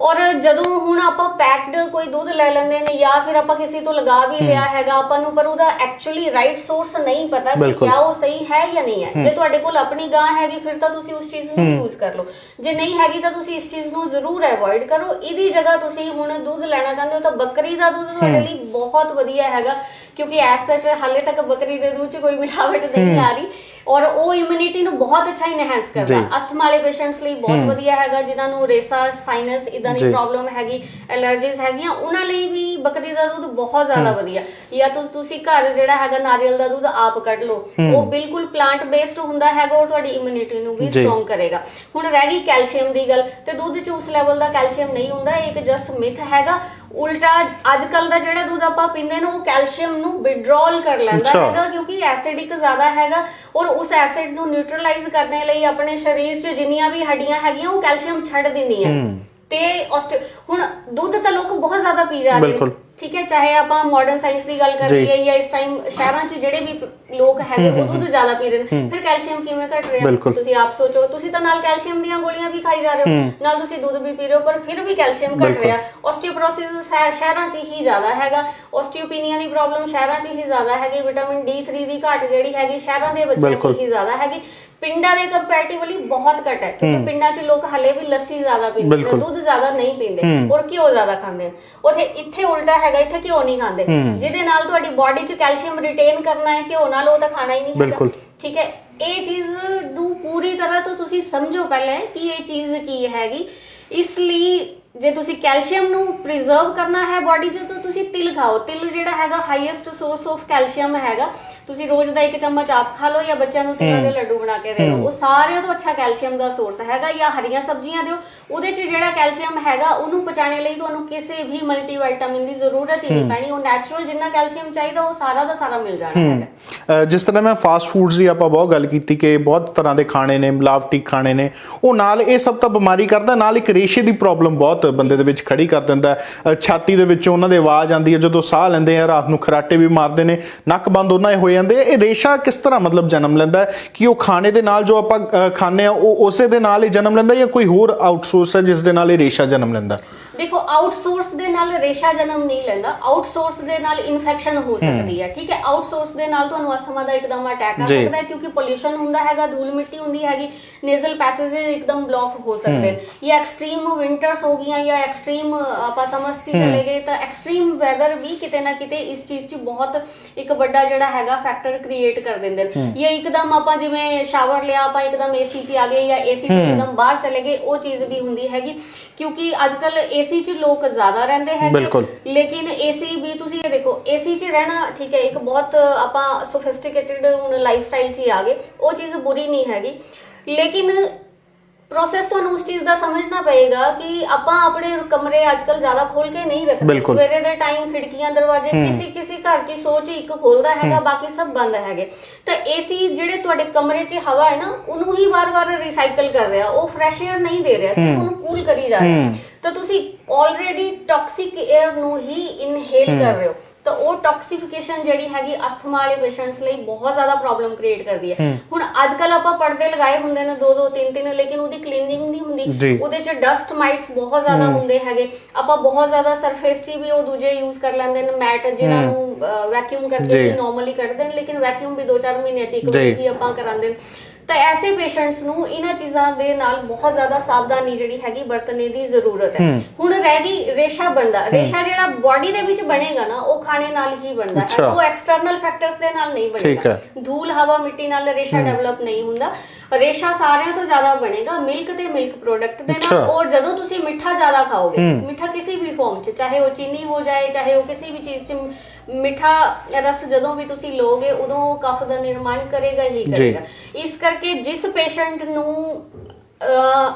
ਔਰ ਜਦੋਂ ਹੁਣ ਆਪਾਂ ਪੈਕਡ ਕੋਈ ਦੁੱਧ ਲੈ ਲੈਂਦੇ ਨੇ ਜਾਂ ਫਿਰ ਆਪਾਂ ਕਿਸੇ ਤੋਂ ਲਗਾ ਵੀ ਲਿਆ ਹੈਗਾ ਆਪਾਂ ਨੂੰ ਪਰ ਉਹਦਾ ਐਕਚੁਅਲੀ ਰਾਈਟ ਸੋਰਸ ਨਹੀਂ ਪਤਾ ਕਿ। ਕਿਆ ਉਹ ਸਹੀ ਹੈ ਜਾਂ ਨਹੀਂ ਹੈ। ਜੇ ਤੁਹਾਡੇ ਕੋਲ ਆਪਣੀ ਗਾਂ ਹੈਗੀ ਫਿਰ ਤਾਂ ਤੁਸੀਂ ਉਸ ਚੀਜ਼ ਨੂੰ ਯੂਜ਼ ਕਰ ਲਓ। ਜੇ ਨਹੀਂ ਹੈਗੀ ਤਾਂ ਤੁਸੀਂ ਇਸ ਚੀਜ਼ ਨੂੰ ਜ਼ਰੂਰ ਅਵੋਇਡ ਕਰੋ। ਇਹਦੀ ਜਗ੍ਹਾ ਤੁਸੀਂ ਹੁਣ ਦੁੱਧ ਲੈਣਾ ਚਾਹੁੰਦੇ ਹੋ ਤਾਂ ਬੱਕਰੀ ਦਾ ਦੁੱਧ ਤੁਹਾਡੇ ਲਈ ਬਹੁਤ ਵਧੀਆ ਹੈਗਾ ਕਿਉਂਕਿ ਐਸ ਸੱਚ ਹਾਲੇ ਤੱਕ ਬੱਕਰੀ ਦੇ ਦੁੱਧ 'ਚ ਕੋਈ ਮਿਲਾਵਟ ਨਹੀਂ ਆ ਰਹੀ। ਔਰ ਉਹ ਇਮਿਊਨਿਟੀ ਨੂੰ ਬਹੁਤ ਅੱਛਾ ਇਨਹੈਂਸ ਕਰਦਾ। ਜੀ। ਅਸਥਮਾ ਵਾਲੇ ਪੇਸ਼ੈਂਟਸ ਲਈ ਬਹੁਤ ਵਧੀਆ ਹੈਗਾ ਜਿਨ੍ਹਾਂ ਨੂੰ ਰੇਸਾ ਸਾਈਨਸ ਇਦਾਂ ਜੀ। ਦੀ ਪ੍ਰੋਬਲਮ ਹੈਗੀ ਐਲਰਜੀਜ਼ ਹੈਗੀਆਂ ਉਹਨਾਂ ਲਈ ਵੀ ਬੱਕਰੀ ਦਾ ਦੁੱਧ ਬਹੁਤ ਜ਼ਿਆਦਾ ਵਧੀਆ। ਜਾਂ ਤੁ- ਤੁਸੀਂ ਘਰ ਜਿਹੜਾ ਹੈਗਾ ਨਾਰੀਅਲ ਦਾ ਦੁੱਧ ਆਪ ਕੱਢ ਲਓ ਉਹ ਬਿਲਕੁਲ ਪਲਾਂਟ ਬੇਸਡ ਹੁੰਦਾ ਹੈਗਾ ਔਰ ਤੁਹਾਡੀ ਇਮਿਊਨਿਟੀ ਨੂੰ ਵੀ ਜੀ। ਸਟਰੋਂਗ ਕਰੇਗਾ। ਹੁਣ ਰਹਿ ਗਈ ਕੈਲਸ਼ੀਅਮ ਦੀ ਗੱਲ ਤੇ ਦੁੱਧ 'ਚ ਉਸ ਲੈਵਲ ਦਾ ਕੈਲਸ਼ੀਅਮ ਨਹੀਂ ਹੁੰਦਾ ਇਹ ਇੱਕ ਜਸਟ ਮਿਥ ਹੈਗਾ। ਉਲਟਾ ਅੱਜ ਕੱਲ ਦਾ ਜਿਹੜਾ ਦੁੱਧ ਆਪਾਂ ਪੀਂਦੇ ਨੇ ਉਹ ਕੈਲਸ਼ੀਅਮ ਨੂੰ ਵਿਡਰਾਲ ਕਰ ਲੈਂਦਾ ਅੱਛਾ। ਹੈਗਾ ਕਿਉਂਕਿ ਐਸਿਡਿਕ ਜ਼ਿਆਦਾ ਹੈਗਾ ਔਰ ਉਸ ਐਸਿਡ ਨੂੰ ਨਿਊਟਰਲਾਈਜ਼ ਕਰਨ ਲਈ ਆਪਣੇ ਸਰੀਰ 'ਚ ਜਿੰਨੀਆਂ ਵੀ ਹੱਡੀਆਂ ਹੈਗੀਆਂ ਉਹ ਕੈਲਸ਼ੀਅਮ ਛੱਡ ਦਿੰਦੀਆਂ ਤੇ ਆਸਟ- ਹੁਣ ਦੁੱਧ ਤਾਂ ਲੋਕ ਬਹੁਤ ਜ਼ਿਆਦਾ ਪੀ ਜਾ ਰਹੇ ਬਿਲਕੁਲ। ਨੇ ਠੀਕ ਹੈ ਚਾਹੇ ਆਪਾਂ ਮਾਡਰਨ ਸਾਇੰਸ ਦੀ ਗੱਲ ਕਰ ਜੀ। ਇਸ ਟਾਈਮ ਸ਼ਹਿਰਾਂ 'ਚ ਜਿਹੜੇ ਵੀ ਲੋਕ ਹੈਗੇ ਉਹ ਦੁੱਧ ਜ਼ਿਆਦਾ ਪੀ ਰਹੇ ਨੇ ਫਿਰ ਕੈਲਸ਼ੀਅਮ ਕਿਵੇਂ ਘਟ ਰਿਹਾ। ਤੁਸੀਂ ਆਪ ਸੋਚੋ ਤੁਸੀਂ ਤਾਂ ਨਾਲ ਕੈਲਸ਼ੀਅਮ ਦੀਆਂ ਗੋਲੀਆਂ ਵੀ ਖਾਈ ਜਾ ਰਹੇ ਹੋ। ਨਾਲ ਤੁਸੀਂ ਦੁੱਧ ਵੀ ਪੀ ਰਹੇ ਹੋ ਪਰ ਫਿਰ ਵੀ ਕੈਲਸ਼ੀਅਮ ਘਟ। ਰਿਹਾ। ਆਸਟੀਓਪੋਰੋਸਿਸ ਸ਼ਹਿਰਾਂ 'ਚ ਹੀ ਜ਼ਿਆਦਾ ਹੈਗਾ। ਆਸਟੀਓਪੀਨੀਆ ਦੀ ਪ੍ਰੋਬਲਮ ਸ਼ਹਿਰਾਂ 'ਚ ਹੀ ਜ਼ਿਆਦਾ ਹੈਗੀ। ਵਿਟਾਮਿਨ D3 ਦੀ ਘਾਟ ਜਿਹੜੀ ਹੈਗੀ ਸ਼ਹਿਰਾਂ ਦੇ ਬੱਚਿਆਂ 'ਚ। ਹੀ ਜ਼ਿਆਦਾ ਹੈਗੀ। ਪਿੰਡਾਂ ਦੇ ਕੰਪੈਰੀਟਿਵਲੀ ਬਹੁਤ ਘੱਟ ਹੈ ਕਿਉਂਕਿ ਪਿੰਡਾਂ 'ਚ ਲੋਕ ਹਲੇ ਵੀ ਲੱਸੀ ਜ਼ਿਆਦਾ ਪੀਂਦੇ ਨੇ। ਦੁੱਧ ਜ਼ਿਆਦਾ ਨਹੀਂ ਪੀਂਦੇ ਔਰ ਘਿਓ ਜ਼ਿਆਦਾ ਖਾਂਦੇ ਉਥੇ ਇੱਥੇ ਉਲਟਾ ਹੈਗਾ ਇੱਥੇ ਘਿਓ ਨਹੀਂ ਖਾਂਦੇ। ਜਿਹਦੇ ਨਾਲ ਤੁਹਾਡੀ ਬਾਡੀ 'ਚ ਕੈਲਸ਼ੀਅਮ ਰਿਟੇਨ ਕਰਨਾ ਹੈ ਘਿਓ ਨਾਲ ਉਹ ਤਾਂ ਖਾਣਾ ਹੀ ਨਹੀਂ ਹੈਗਾ। ਬਿਲਕੁਲ। ਠੀਕ ਹੈ ਇਹ ਚੀਜ਼ ਨੂੰ ਪੂਰੀ ਤਰ੍ਹਾਂ ਤੋਂ ਤੁਸੀਂ ਸਮਝੋ ਪਹਿਲਾਂ ਕਿ ਇਹ ਚੀਜ਼ ਕੀ ਹੈਗੀ। ਇਸ ਲਈ ਜੇ ਤੁਸੀਂ ਕੈਲਸ਼ੀਅਮ ਨੂੰ ਪ੍ਰੀਜ਼ਰਵ ਕਰਨਾ ਹੈ ਬਾਡੀ 'ਚ ਤਾਂ ਤੁਸੀਂ ਤਿਲ ਖਾਓ। ਤਿਲ ਜਿਹੜਾ ਹੈਗਾ ਹਾਈਐਸਟ ਸੋਰਸ ਆਫ ਕੈਲਸ਼ੀਅਮ ਹੈਗਾ। ਤੁਸੀਂ ਰੋਜ਼ ਦਾ ਇੱਕ ਚਮਚ ਆਪ ਖਾ ਲਓ ਜਾਂ ਬੱਚਿਆਂ ਨੂੰ ਤਿਲਾਂ ਦੇ ਲੱਡੂ ਬਣਾ ਕੇ ਦੇ ਦਿਓ। ਉਹ ਸਾਰਿਆਂ ਤੋਂ ਅੱਛਾ ਕੈਲਸ਼ੀਅਮ ਦਾ ਸੋਰਸ ਹੈਗਾ ਜਾਂ ਹਰੀਆਂ ਸਬਜ਼ੀਆਂ ਦਿਓ। ਉਹਦੇ 'ਚ ਜਿਹੜਾ ਕੈਲਸ਼ੀਅਮ ਹੈਗਾ ਉਹਨੂੰ ਪਚਾਣੇ ਲਈ ਤੁਹਾਨੂੰ ਕਿਸੇ ਵੀ ਮਲਟੀਵਿਟਾਮਿਨ ਦੀ ਜ਼ਰੂਰਤ ਹੀ ਨਹੀਂ ਪੈਣੀ। ਉਹ ਨੈਚੁਰਲ ਜਿੰਨਾ ਕੈਲਸ਼ੀਅਮ ਚਾਹੀਦਾ ਉਹ ਸਾਰਾ ਦਾ ਸਾਰਾ ਮਿਲ ਜਾਣਾ ਹੈਗਾ। ਜਿਸ ਤਰ੍ਹਾਂ ਮੈਂ ਫਾਸਟ ਫੂਡਸ ਦੀ ਆਪਾਂ ਬਹੁਤ ਗੱਲ ਕੀਤੀ ਕਿ ਬਹੁਤ ਤਰ੍ਹਾਂ ਦੇ ਖਾਣੇ ਨੇ ਮਿਲਾਵਟੀ ਖਾਣੇ ਨੇ। ਉਹ ਨਾਲ ਇਹ ਸਭ ਤਾਂ ਬਿਮਾਰੀ ਕਰਦਾ ਨਾਲ ਇੱਕ ਰੇਸ਼ੇ ਦੀ ਪ੍ਰੋਬਲਮ ਬਹੁਤ ਬੰਦੇ ਦੇ ਵਿੱਚ ਖੜੀ ਕਰ ਦਿੰਦਾ ਛਾਤੀ ਦੇ ਵਿੱਚੋਂ ਉਹਨਾਂ ਦੇ ਆਵਾਜ਼ ਆਉਂਦੀ ਹੈ ਜਦੋਂ ਸਾਹ ਲੈਂਦੇ ਆ ਰਾਤ ਨੂੰ ਖਰਾਟੇ ਵੀ ਮਾਰਦੇ ਨੇ ਨੱਕ ਬੰਦ ਉਹਨਾਂ ਦੇ ਹੋ ਜਾਂਦੇ ਆ। ਇਹ ਰੇਸ਼ਾ ਕਿਸ ਤਰ੍ਹਾਂ ਮਤਲਬ ਜਨਮ ਲੈਂਦਾ ਹੈ? ਕਿ ਉਹ ਖਾਣੇ ਦੇ ਨਾਲ ਜੋ ਆਪਾਂ ਅ, ਖਾਂਦੇ ਆ ਉਹ ਉਸੇ ਦੇ ਨਾਲ ਹੀ ਜਨਮ ਲੈਂਦਾ ਜਾਂ ਕੋਈ ਹੋਰ ਆਊਟਸੋਰਸ ਹੈ ਜਿਸ ਦੇ ਨਾਲ ਇਹ ਰੇਸ਼ਾ ਜਨਮ ਲੈਂਦਾ ਦੇਖੋ ਆਊਟਸੋਰਸ ਦੇ ਨਾਲ ਰੇਸ਼ਾ ਜਨਮ ਨਹੀਂ ਲੈਂਦਾ। ਆਊਟਸੋਰਸ ਦੇ ਨਾਲ ਇਨਫੈਕਸ਼ਨ ਹੋ ਸਕਦੀ ਹੈ ਠੀਕ ਹੈ? ਆਊਟਸੋਰਸ ਦੇ ਨਾਲ ਤੁਹਾਨੂੰ ਅਸਥਮਾ ਦਾ ਇੱਕਦਮ ਅਟੈਕ ਆ। ਸਕਦਾ ਹੈ ਕਿਉਂਕਿ ਪੋਲੂਸ਼ਨ ਹੁੰਦਾ ਹੈਗਾ ਧੂਲ ਮਿੱਟੀ ਹੁੰਦੀ ਹੈਗੀ ਨੇਜ਼ਲ ਪੈਸੇਜ ਇੱਕਦਮ ਬਲੌਕ ਹੋ ਸਕਦੇ ਨੇ। ਜਾਂ ਐਕਸਟ੍ਰੀਮ ਵਿੰਟਰਸ ਹੋ ਗਈਆਂ ਜਾਂ ਐਕਸਟ੍ਰੀਮ ਆਪਾਂ ਸਮਰਸ 'ਚ ਚਲੇ ਗਏ ਤਾਂ ਐਕਸਟ੍ਰੀਮ ਵੈਦਰ ਵੀ ਕਿਤੇ ਨਾ ਕਿਤੇ ਇਸ ਚੀਜ਼ 'ਚ ਬਹੁਤ ਇੱਕ ਵੱਡਾ ਜਿਹੜਾ ਹੈਗਾ ਫੈਕਟਰ ਕ੍ਰੀਏਟ ਕਰ ਦਿੰਦੇ ਨੇ। ਜਾਂ ਇੱਕਦਮ ਆਪਾਂ ਜਿਵੇਂ ਸ਼ਾਵਰ ਲਿਆ ਆਪਾਂ ਇੱਕਦਮ ਏਸੀ 'ਚ ਆ ਗਏ ਜਾਂ ਏਸੀ ਤੋਂ ਇੱਕਦਮ ਬਾਹਰ ਚਲੇ ਗਏ ਉਹ ਚੀਜ਼ ਵੀ ਹੁੰਦੀ ਹੈਗੀ। ਕਿਉਂਕਿ ਅੱਜ ਕੱਲ ਏਸੀ 'ਚ ਲੋਕ ਜ਼ਿਆਦਾ ਰਹਿੰਦੇ ਹੈਗੇ ਬਿਲਕੁਲ। ਲੇਕਿਨ ਏਸੀ ਵੀ ਤੁਸੀਂ ਇਹ ਦੇਖੋ ਏਸੀ 'ਚ ਰਹਿਣਾ ਠੀਕ ਹੈ ਇੱਕ ਬਹੁਤ ਆਪਾਂ ਸੋਫਿਸਟੀਕੇਟਿਡ ਹੁਣ ਲਾਈਫ ਸਟਾਈਲ 'ਚ ਹੀ ਆ ਗਏ ਉਹ ਚੀਜ਼ ਬੁਰੀ ਨਹੀਂ ਹੈਗੀ ਲੇਕਿਨ ਪ੍ਰੋਸੈਸ ਤੁਹਾਨੂੰ ਉਸ ਚੀਜ਼ ਦਾ ਸਮਝਣਾ ਪਏਗਾ ਕਿ ਆਪਾਂ ਆਪਣੇ ਕਮਰੇ ਅੱਜਕੱਲ ਜ਼ਿਆਦਾ ਖੋਲ ਕੇ ਨਹੀਂ ਰੱਖਦੇ ਬਿਲਕੁਲ। ਸਵੇਰੇ ਦੇ ਟਾਈਮ ਖਿੜਕੀਆਂ ਦਰਵਾਜ਼ੇ ਕਿਸੇ ਕਿਸੇ ਘਰ 'ਚ ਸੋਚ ਇੱਕ ਖੋਲਦਾ ਹੈਗਾ ਬਾਕੀ ਸਭ ਬੰਦ ਹੈਗੇ। ਤਾਂ ਏਸੀ ਜਿਹੜੇ ਤੁਹਾਡੇ ਕਮਰੇ 'ਚ ਹਵਾ ਹੈ ਨਾ ਉਹਨੂੰ ਹੀ ਵਾਰ-ਵਾਰ ਰੀਸਾਈਕਲ ਕਰ ਰਿਹਾ। ਉਹ ਫਰੈਸ਼ 에ਅਰ ਨਹੀਂ ਦੇ ਰਿਹਾ ਸਿਰਫ ਉਹਨੂੰ ਕੂਲ ਕਰੀ ਜਾ ਰਿਹਾ। ਤਾਂ ਤੁਸੀਂ ਆਲਰੇਡੀ ਟਾਕਸਿਕ 에ਅਰ ਨੂੰ ਹੀ ਇਨਹੇਲ ਕਰ ਰਹੇ ਹੋ। ਤਾਂ ਉਹ ਟਾਕਸੀਫਿਕੇਸ਼ਨ ਜਿਹੜੀ ਹੈਗੀ ਅਸਥਮਾ ਵਾਲੇ ਪੇਸ਼ੈਂਟਸ ਲਈ ਬਹੁਤ ਜ਼ਿਆਦਾ ਪ੍ਰੋਬਲਮ ਕ੍ਰੀਏਟ ਕਰਦੀ ਹੈ। ਹੁਣ ਅੱਜ ਕੱਲ ਆਪਾਂ ਪਰਦੇ ਲਗਾਏ ਹੁੰਦੇ ਨੇ ਦੋ ਦੋ ਤਿੰਨ ਤਿੰਨ ਲੇਕਿਨ ਉਹਦੀ ਕਲੀਨਿੰਗ ਨਹੀਂ। ਹੁੰਦੀ। ਉਹਦੇ ਚ ਡਸਟ ਮਾਈਟਸ ਬਹੁਤ ਜ਼ਿਆਦਾ ਹੁੰਦੇ ਹੈਗੇ। ਆਪਾਂ ਬਹੁਤ ਜ਼ਿਆਦਾ ਸਰਫੇਸ 'ਚ ਵੀ ਉਹ ਦੂਜੇ ਯੂਜ਼ ਕਰ ਲੈਂਦੇ ਨੇ ਮੈਟ ਜਿਨ੍ਹਾਂ ਨੂੰ ਵੈਕਿਊਮ। ਕਰਕੇ ਨਾਰਮਲੀ ਕੱਢਦੇ ਨੇ ਲੇਕਿਨ ਵੈਕਿਊਮ ਵੀ 2-4 ਮਹੀਨਿਆਂ 'ਚ ਇੱਕ। ਵਾਰ ਹੀ ਆਪਾਂ ਕਰਾਉਂਦੇ ਨੇ। ਤਾਂ ਐਸੇ ਪੇਸ਼ੈਂਟਸ ਨੂੰ ਇਹਨਾਂ ਚੀਜ਼ਾਂ ਦੇ ਨਾਲ ਬਹੁਤ ਜ਼ਿਆਦਾ ਸਾਵਧਾਨੀ ਜਿਹੜੀ ਹੈਗੀ ਵਰਤਣੇ ਦੀ ਜ਼ਰੂਰਤ ਹੈ। ਹੁਣ ਰਹਿ ਗਈ ਰੇਸ਼ਾ ਬਣਦਾ। ਰੇਸ਼ਾ ਜਿਹੜਾ ਬਾਡੀ ਦੇ ਵਿੱਚ ਬਣੇਗਾ ਨਾ ਉਹ ਖਾਣੇ ਨਾਲ ਹੀ ਬਣਦਾ ਹੈ। ਉਹ ਐਕਸਟਰਨਲ ਫੈਕਟਰਸ ਦੇ ਨਾਲ ਨਹੀਂ ਬਣੇਗਾ। ਧੂਲ ਹਵਾ ਮਿੱਟੀ ਨਾਲ ਰੇਸ਼ਾ ਡਿਵੈਲਪ ਨਹੀਂ ਹੁੰਦਾ। ਰੇਸ਼ਾ ਸਾਰਿਆਂ ਤੋਂ ਜ਼ਿਆਦਾ ਬਣੇਗਾ ਮਿਲਕ ਤੇ ਮਿਲਕ ਪ੍ਰੋਡਕਟ ਦੇ। ਨਾਲ। ਔਰ ਜਦੋਂ ਤੁਸੀਂ ਮਿੱਠਾ ਜ਼ਿਆਦਾ ਖਾਓਗੇ ਮਿੱਠਾ ਕਿਸੇ ਵੀ ਫਾਰਮ 'ਚ ਚਾਹੇ ਉਹ ਚੀਨੀ ਹੋ ਜਾਏ ਚਾਹੇ ਉਹ ਕਿਸੇ ਵੀ ਚੀਜ਼ 'ਚ ਮਿੱਠਾ ਰਸ ਜਦੋਂ ਵੀ ਤੁਸੀਂ ਲੋਗੇ ਉਦੋਂ ਉਹ ਕਫ ਦਾ ਨਿਰਮਾਣ ਕਰੇਗਾ ਹੀ ਕਰੇਗਾ। ਇਸ ਕਰਕੇ ਜਿਸ ਪੇਸ਼ੈਂਟ ਨੂੰ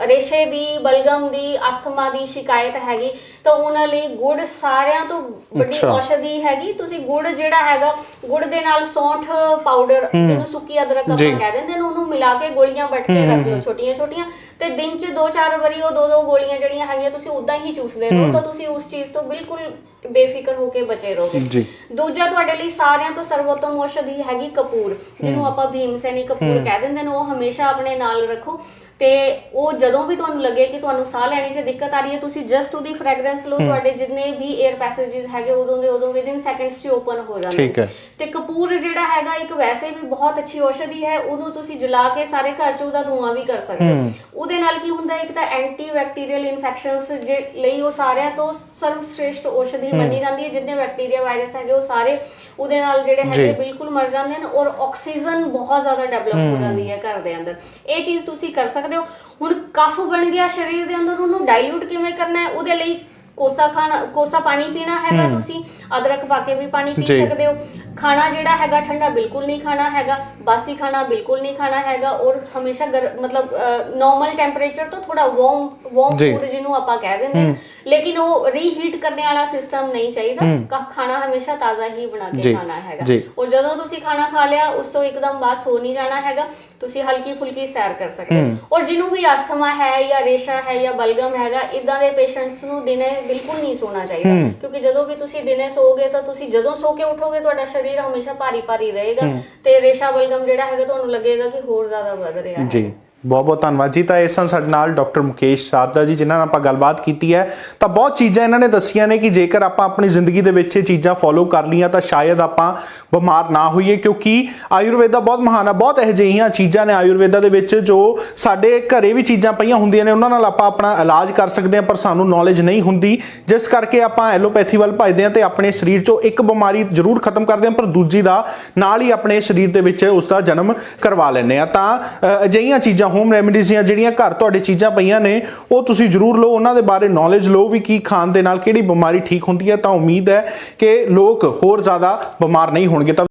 ਰੇਸ਼ੇ ਦੀ ਬਲਗਮ ਦੀ ਅਸਥਮਾ ਦੀ ਸ਼ਿਕਾਇਤ ਹੈਗੀ ਤਾਂ ਉਹਨਾਂ ਲਈ ਗੁੜ ਸਾਰਿਆਂ ਤੋਂ ਵੱਡੀ ਅੱਛਾ। ਔਸ਼ਧੀ ਹੈਗੀ। ਤੁਸੀਂ ਗੁੜ ਜਿਹੜਾ ਹੈਗਾ ਗੁੜ ਦੇ ਨਾਲ ਸੌਂਠ ਪਾਊਡਰ ਜਿਹਨੂੰ ਸੁੱਕੀ ਅਦਰਕ ਜੀ। ਆਪਾਂ ਕਹਿ ਦਿੰਦੇ ਨੇ ਉਹਨੂੰ ਮਿਲਾ ਕੇ ਗੋਲੀਆਂ ਵੱਟ ਕੇ ਰੱਖ ਲਓ ਛੋਟੀਆਂ ਛੋਟੀਆਂ ਤੇ ਦਿਨ 'ਚ ਦੋ ਚਾਰ ਵਾਰੀ ਉਹ ਦੋ ਦੋ ਗੋਲੀਆਂ ਜਿਹੜੀਆਂ ਹੈਗੀਆਂ ਤੁਸੀਂ ਉਦਾਂ ਹੀ ਚੂਸਦੇ ਰਹੋ ਤਾਂ ਤੁਸੀਂ ਉਸ ਚੀਜ਼ ਤੋਂ ਬਿਲਕੁਲ ਬੇਫਿਕਰ ਹੋ ਕੇ ਬਚੇ ਰਹੋਗੇ। ਜੀ। ਦੂਜਾ ਤੁਹਾਡੇ ਲਈ ਸਾਰਿਆਂ ਤੋਂ ਸਰਵੋਤਮ ਔਸ਼ਧੀ ਹੈਗੀ ਕਪੂਰ ਜਿਹਨੂੰ ਆਪਾਂ ਭੀਮਸੈਨੀ ਕਪੂਰ ਕਹਿ ਦਿੰਦੇ ਨੇ ਉਹ ਹਮੇਸ਼ਾ ਆਪਣੇ ਨਾਲ ਰੱਖੋ। ਤੇ ਉਹ ਜਦੋਂ ਵੀ ਤੁਹਾਨੂੰ ਲੱਗੇ ਕਿ ਤੁਹਾਨੂੰ ਸਾਹ ਲੈਣੇ 'ਚ ਦਿੱਕਤ ਆ ਰਹੀ ਹੈ ਤੁਸੀਂ ਜਸਟ ਉਹਦੀ ਫ੍ਰੈਗਰੈਂਸ ਲਓ ਤੁਹਾਡੇ ਜਿੰਨੇ ਵੀ 에ਅਰ ਪੈਸੇजेस ਹੈਗੇ ਉਦੋਂ ਦੇ ਉਦੋਂ ਵਿਦਿਨ ਸੈਕਿੰਡਸ 'ਚ ਓਪਨ ਹੋ ਜਾਂਦੇ ਠੀਕ ਹੈ। ਤੇ ਕਪੂਰ ਜਿਹੜਾ ਹੈਗਾ ਇੱਕ ਵੈਸੇ ਵੀ ਬਹੁਤ ਅੱਛੀ ਔਸ਼ਧੀ ਹੈ ਉਹਨੂੰ ਤੁਸੀਂ ਜਲਾ ਕੇ ਸਾਰੇ ਘਰ 'ਚ ਉਹਦਾ ਧੂਆਂ ਵੀ ਕਰ ਸਕਦੇ ਹੋ। ਉਹਦੇ ਨਾਲ ਕੀ ਹੁੰਦਾ ਇੱਕ ਤਾਂ ਐਂਟੀ ਬੈਕਟੀਰੀਅਲ ਇਨਫੈਕਸ਼ਨਸ ਲਈ ਉਹ ਸਾਰਿਆਂ ਤੋਂ ਸਰਵਸ਼੍ਰੇਸ਼ਟ ਔਸ਼ਧੀ ਮੰਨੀ ਜਾਂਦੀ ਹੈ ਜਿੰਨੇ ਬੈਕਟੀਰੀਆ ਵਾਇਰਸ ਹੈਗੇ ਉਹ ਸਾਰੇ ਉਹਦੇ ਨਾਲ ਜਿਹੜੇ ਹੈਗੇ ਬਿਲਕੁਲ ਮਰ ਜਾਂਦੇ ਨੇ ਔਰ ਆਕਸੀਜਨ ਬਹੁਤ ਜ਼ਿਆਦਾ ਡਿਵੈਲਪ ਹੋ। ਜਾਂਦੀ ਹੈ ਘਰ ਦੇ ਅੰਦਰ। ਇਹ ਚੀਜ਼ ਤੁਸੀਂ ਕਰ ਸਕਦੇ ਹੋ। ਹੁਣ ਕਫ ਬਣ ਗਿਆ ਸਰੀਰ ਦੇ ਅੰਦਰ ਉਹਨੂੰ ਡਾਈਲੂਟ ਕਿਵੇਂ ਕਰਨਾ ਹੈ ਉਹਦੇ ਲਈ ਕੋਸਾ ਖਾਣਾ ਕੋਸਾ ਪਾਣੀ ਪੀਣਾ ਹੈਗਾ ਤੁਸੀਂ ਅਦਰਕ ਪਾ ਕੇ ਵੀ ਪਾਣੀ ਪੀ। ਸਕਦੇ ਹੋ। ਖਾਣਾ ਜਿਹੜਾ ਹੈਗਾ ਠੰਡਾ ਬਿਲਕੁਲ ਨਹੀਂ ਖਾਣਾ ਹੈਗਾ ਬਾਸੀ ਖਾਣਾ ਬਿਲਕੁਲ ਨਹੀਂ ਖਾਣਾ ਹੈਗਾ ਔਰ ਹਮੇਸ਼ਾ ਮਤਲਬ ਨਾਰਮਲ ਟੈਂਪਰੇਚਰ ਤੋਂ ਥੋੜਾ ਵਾਰਮ ਵਾਰਮ। ਫੂਡ ਜਿਹਨੂੰ ਆਪਾਂ ਕਹਿ ਦਿੰਦੇ ਹਾਂ। ਲੇਕਿਨ ਉਹ ਰੀਹੀਟ ਕਰਨ ਵਾਲਾ ਸਿਸਟਮ ਨਹੀਂ ਚਾਹੀਦਾ। ਖਾਣਾ ਹਮੇਸ਼ਾ ਤਾਜ਼ਾ ਹੀ ਬਣਾ ਕੇ ਖਾਣਾ ਹੈਗਾ। ਔਰ ਜਦੋਂ ਤੁਸੀਂ ਖਾਣਾ ਖਾ ਲਿਆ ਉਸ ਤੋਂ ਇੱਕਦਮ ਬਾਅਦ ਸੋ ਨਹੀਂ ਜਾਣਾ ਹੈਗਾ। ਤੁਸੀਂ ਹਲਕੀ ਫੁਲਕੀ ਸੈਰ ਕਰ ਸਕਦੇ ਹੋ। ਔਰ ਜਿਹਨੂੰ ਵੀ ਅਸਥਮਾ ਹੈ ਜਾਂ ਰੇਸ਼ਾ ਹੈ ਜਾਂ ਬਲਗਮ ਹੈਗਾ ਇਦਾਂ ਦੇ ਪੇਸ਼ੈਂਟਸ ਨੂੰ ਦਿਨੇ ਬਿਲਕੁਲ ਨਹੀਂ ਸੋਣਾ ਚਾਹੀਦਾ। ਕਿਉਂਕਿ ਜਦੋਂ ਵੀ ਤੁਸੀਂ ਦਿਨੇ ਸੋਗੇ ਤਾਂ ਤੁਸੀਂ ਜਦੋਂ ਸੋ ਕੇ ਉਠੋਗੇ ਤੁਹਾਡਾ ਸਰੀਰ ਹਮੇਸ਼ਾ ਭਾਰੀ ਭਾਰੀ ਰਹੇਗਾ ਤੇ ਰੇਸ਼ਾ ਬਲਗਮ ਜਿਹੜਾ ਹੈਗਾ ਤੁਹਾਨੂੰ ਲੱਗੇਗਾ ਕਿ ਹੋਰ ਜ਼ਿਆਦਾ ਵੱਧ ਰਿਹਾ ਹੈ। ਜੀ। ਬਹੁਤ ਬਹੁਤ ਧੰਨਵਾਦ ਜੀ। ਤਾਂ ਇਸ ਸਨ ਸਾਡੇ ਨਾਲ ਡਾਕਟਰ ਮੁਕੇਸ਼ ਸਾਰਦਾ ਜੀ, ਜਿਨ੍ਹਾਂ ਨਾਲ ਆਪਾਂ ਗੱਲਬਾਤ ਕੀਤੀ ਹੈ। ਤਾਂ ਬਹੁਤ ਚੀਜ਼ਾਂ ਇਹਨਾਂ ਨੇ ਦੱਸੀਆਂ ਨੇ ਕਿ ਜੇਕਰ ਆਪਾਂ ਆਪਣੀ ਜ਼ਿੰਦਗੀ ਦੇ ਵਿੱਚ ਇਹ ਚੀਜ਼ਾਂ ਫੋਲੋ ਕਰ ਲਈਆਂ, ਤਾਂ ਸ਼ਾਇਦ ਆਪਾਂ ਬਿਮਾਰ ਨਾ ਹੋਈਏ। ਕਿਉਂਕਿ ਆਯੁਰਵੇਦਾ ਬਹੁਤ ਮਹਾਨ ਹੈ ਬਹੁਤ ਇਹੋ ਜਿਹੀਆਂ ਚੀਜ਼ਾਂ ਨੇ ਆਯੁਰਵੇਦਾ ਦੇ ਵਿੱਚ ਜੋ ਸਾਡੇ ਘਰੇ ਵੀ ਚੀਜ਼ਾਂ ਪਈਆਂ ਹੁੰਦੀਆਂ ਨੇ। ਉਹਨਾਂ ਨਾਲ ਆਪਾਂ ਆਪਣਾ ਇਲਾਜ ਕਰ ਸਕਦੇ ਹਾਂ, ਪਰ ਸਾਨੂੰ ਨੌਲੇਜ ਨਹੀਂ ਹੁੰਦੀ। ਜਿਸ ਕਰਕੇ ਆਪਾਂ ਐਲੋਪੈਥੀ ਵੱਲ ਭਜਦੇ ਹਾਂ ਤੇ ਆਪਣੇ ਸਰੀਰ 'ਚੋਂ ਇੱਕ ਬਿਮਾਰੀ ਜ਼ਰੂਰ ਖਤਮ ਕਰਦੇ ਹਾਂ, ਪਰ ਦੂਜੀ ਦਾ ਨਾਲ ਹੀ ਆਪਣੇ ਸਰੀਰ ਦੇ ਵਿੱਚ ਉਸ ਦਾ ਜਨਮ ਕਰਵਾ ਲੈਂਦੇ ਆ ਤਾਂ ਅਜਿਹੀਆਂ ਚੀਜ਼ਾਂ ਹੋਮ ਰੈਮਡੀਜ਼ ਜਾਂ ਜਿਹੜੀਆਂ ਘਰ ਤੁਹਾਡੇ ਚੀਜ਼ਾਂ ਪਈਆਂ ਨੇ, ਉਹ ਤੁਸੀਂ ਜ਼ਰੂਰ ਲਓ, ਉਹਨਾਂ ਦੇ ਬਾਰੇ ਨੌਲੇਜ ਲਓ ਵੀ ਕੀ ਖਾਣ ਦੇ ਨਾਲ ਕਿਹੜੀ ਬਿਮਾਰੀ ਠੀਕ ਹੁੰਦੀ ਹੈ, ਤਾਂ ਉਮੀਦ ਹੈ ਕਿ ਲੋਕ ਹੋਰ ਜ਼ਿਆਦਾ ਬਿਮਾਰ ਨਹੀਂ ਹੋਣਗੇ। ਤਾਂ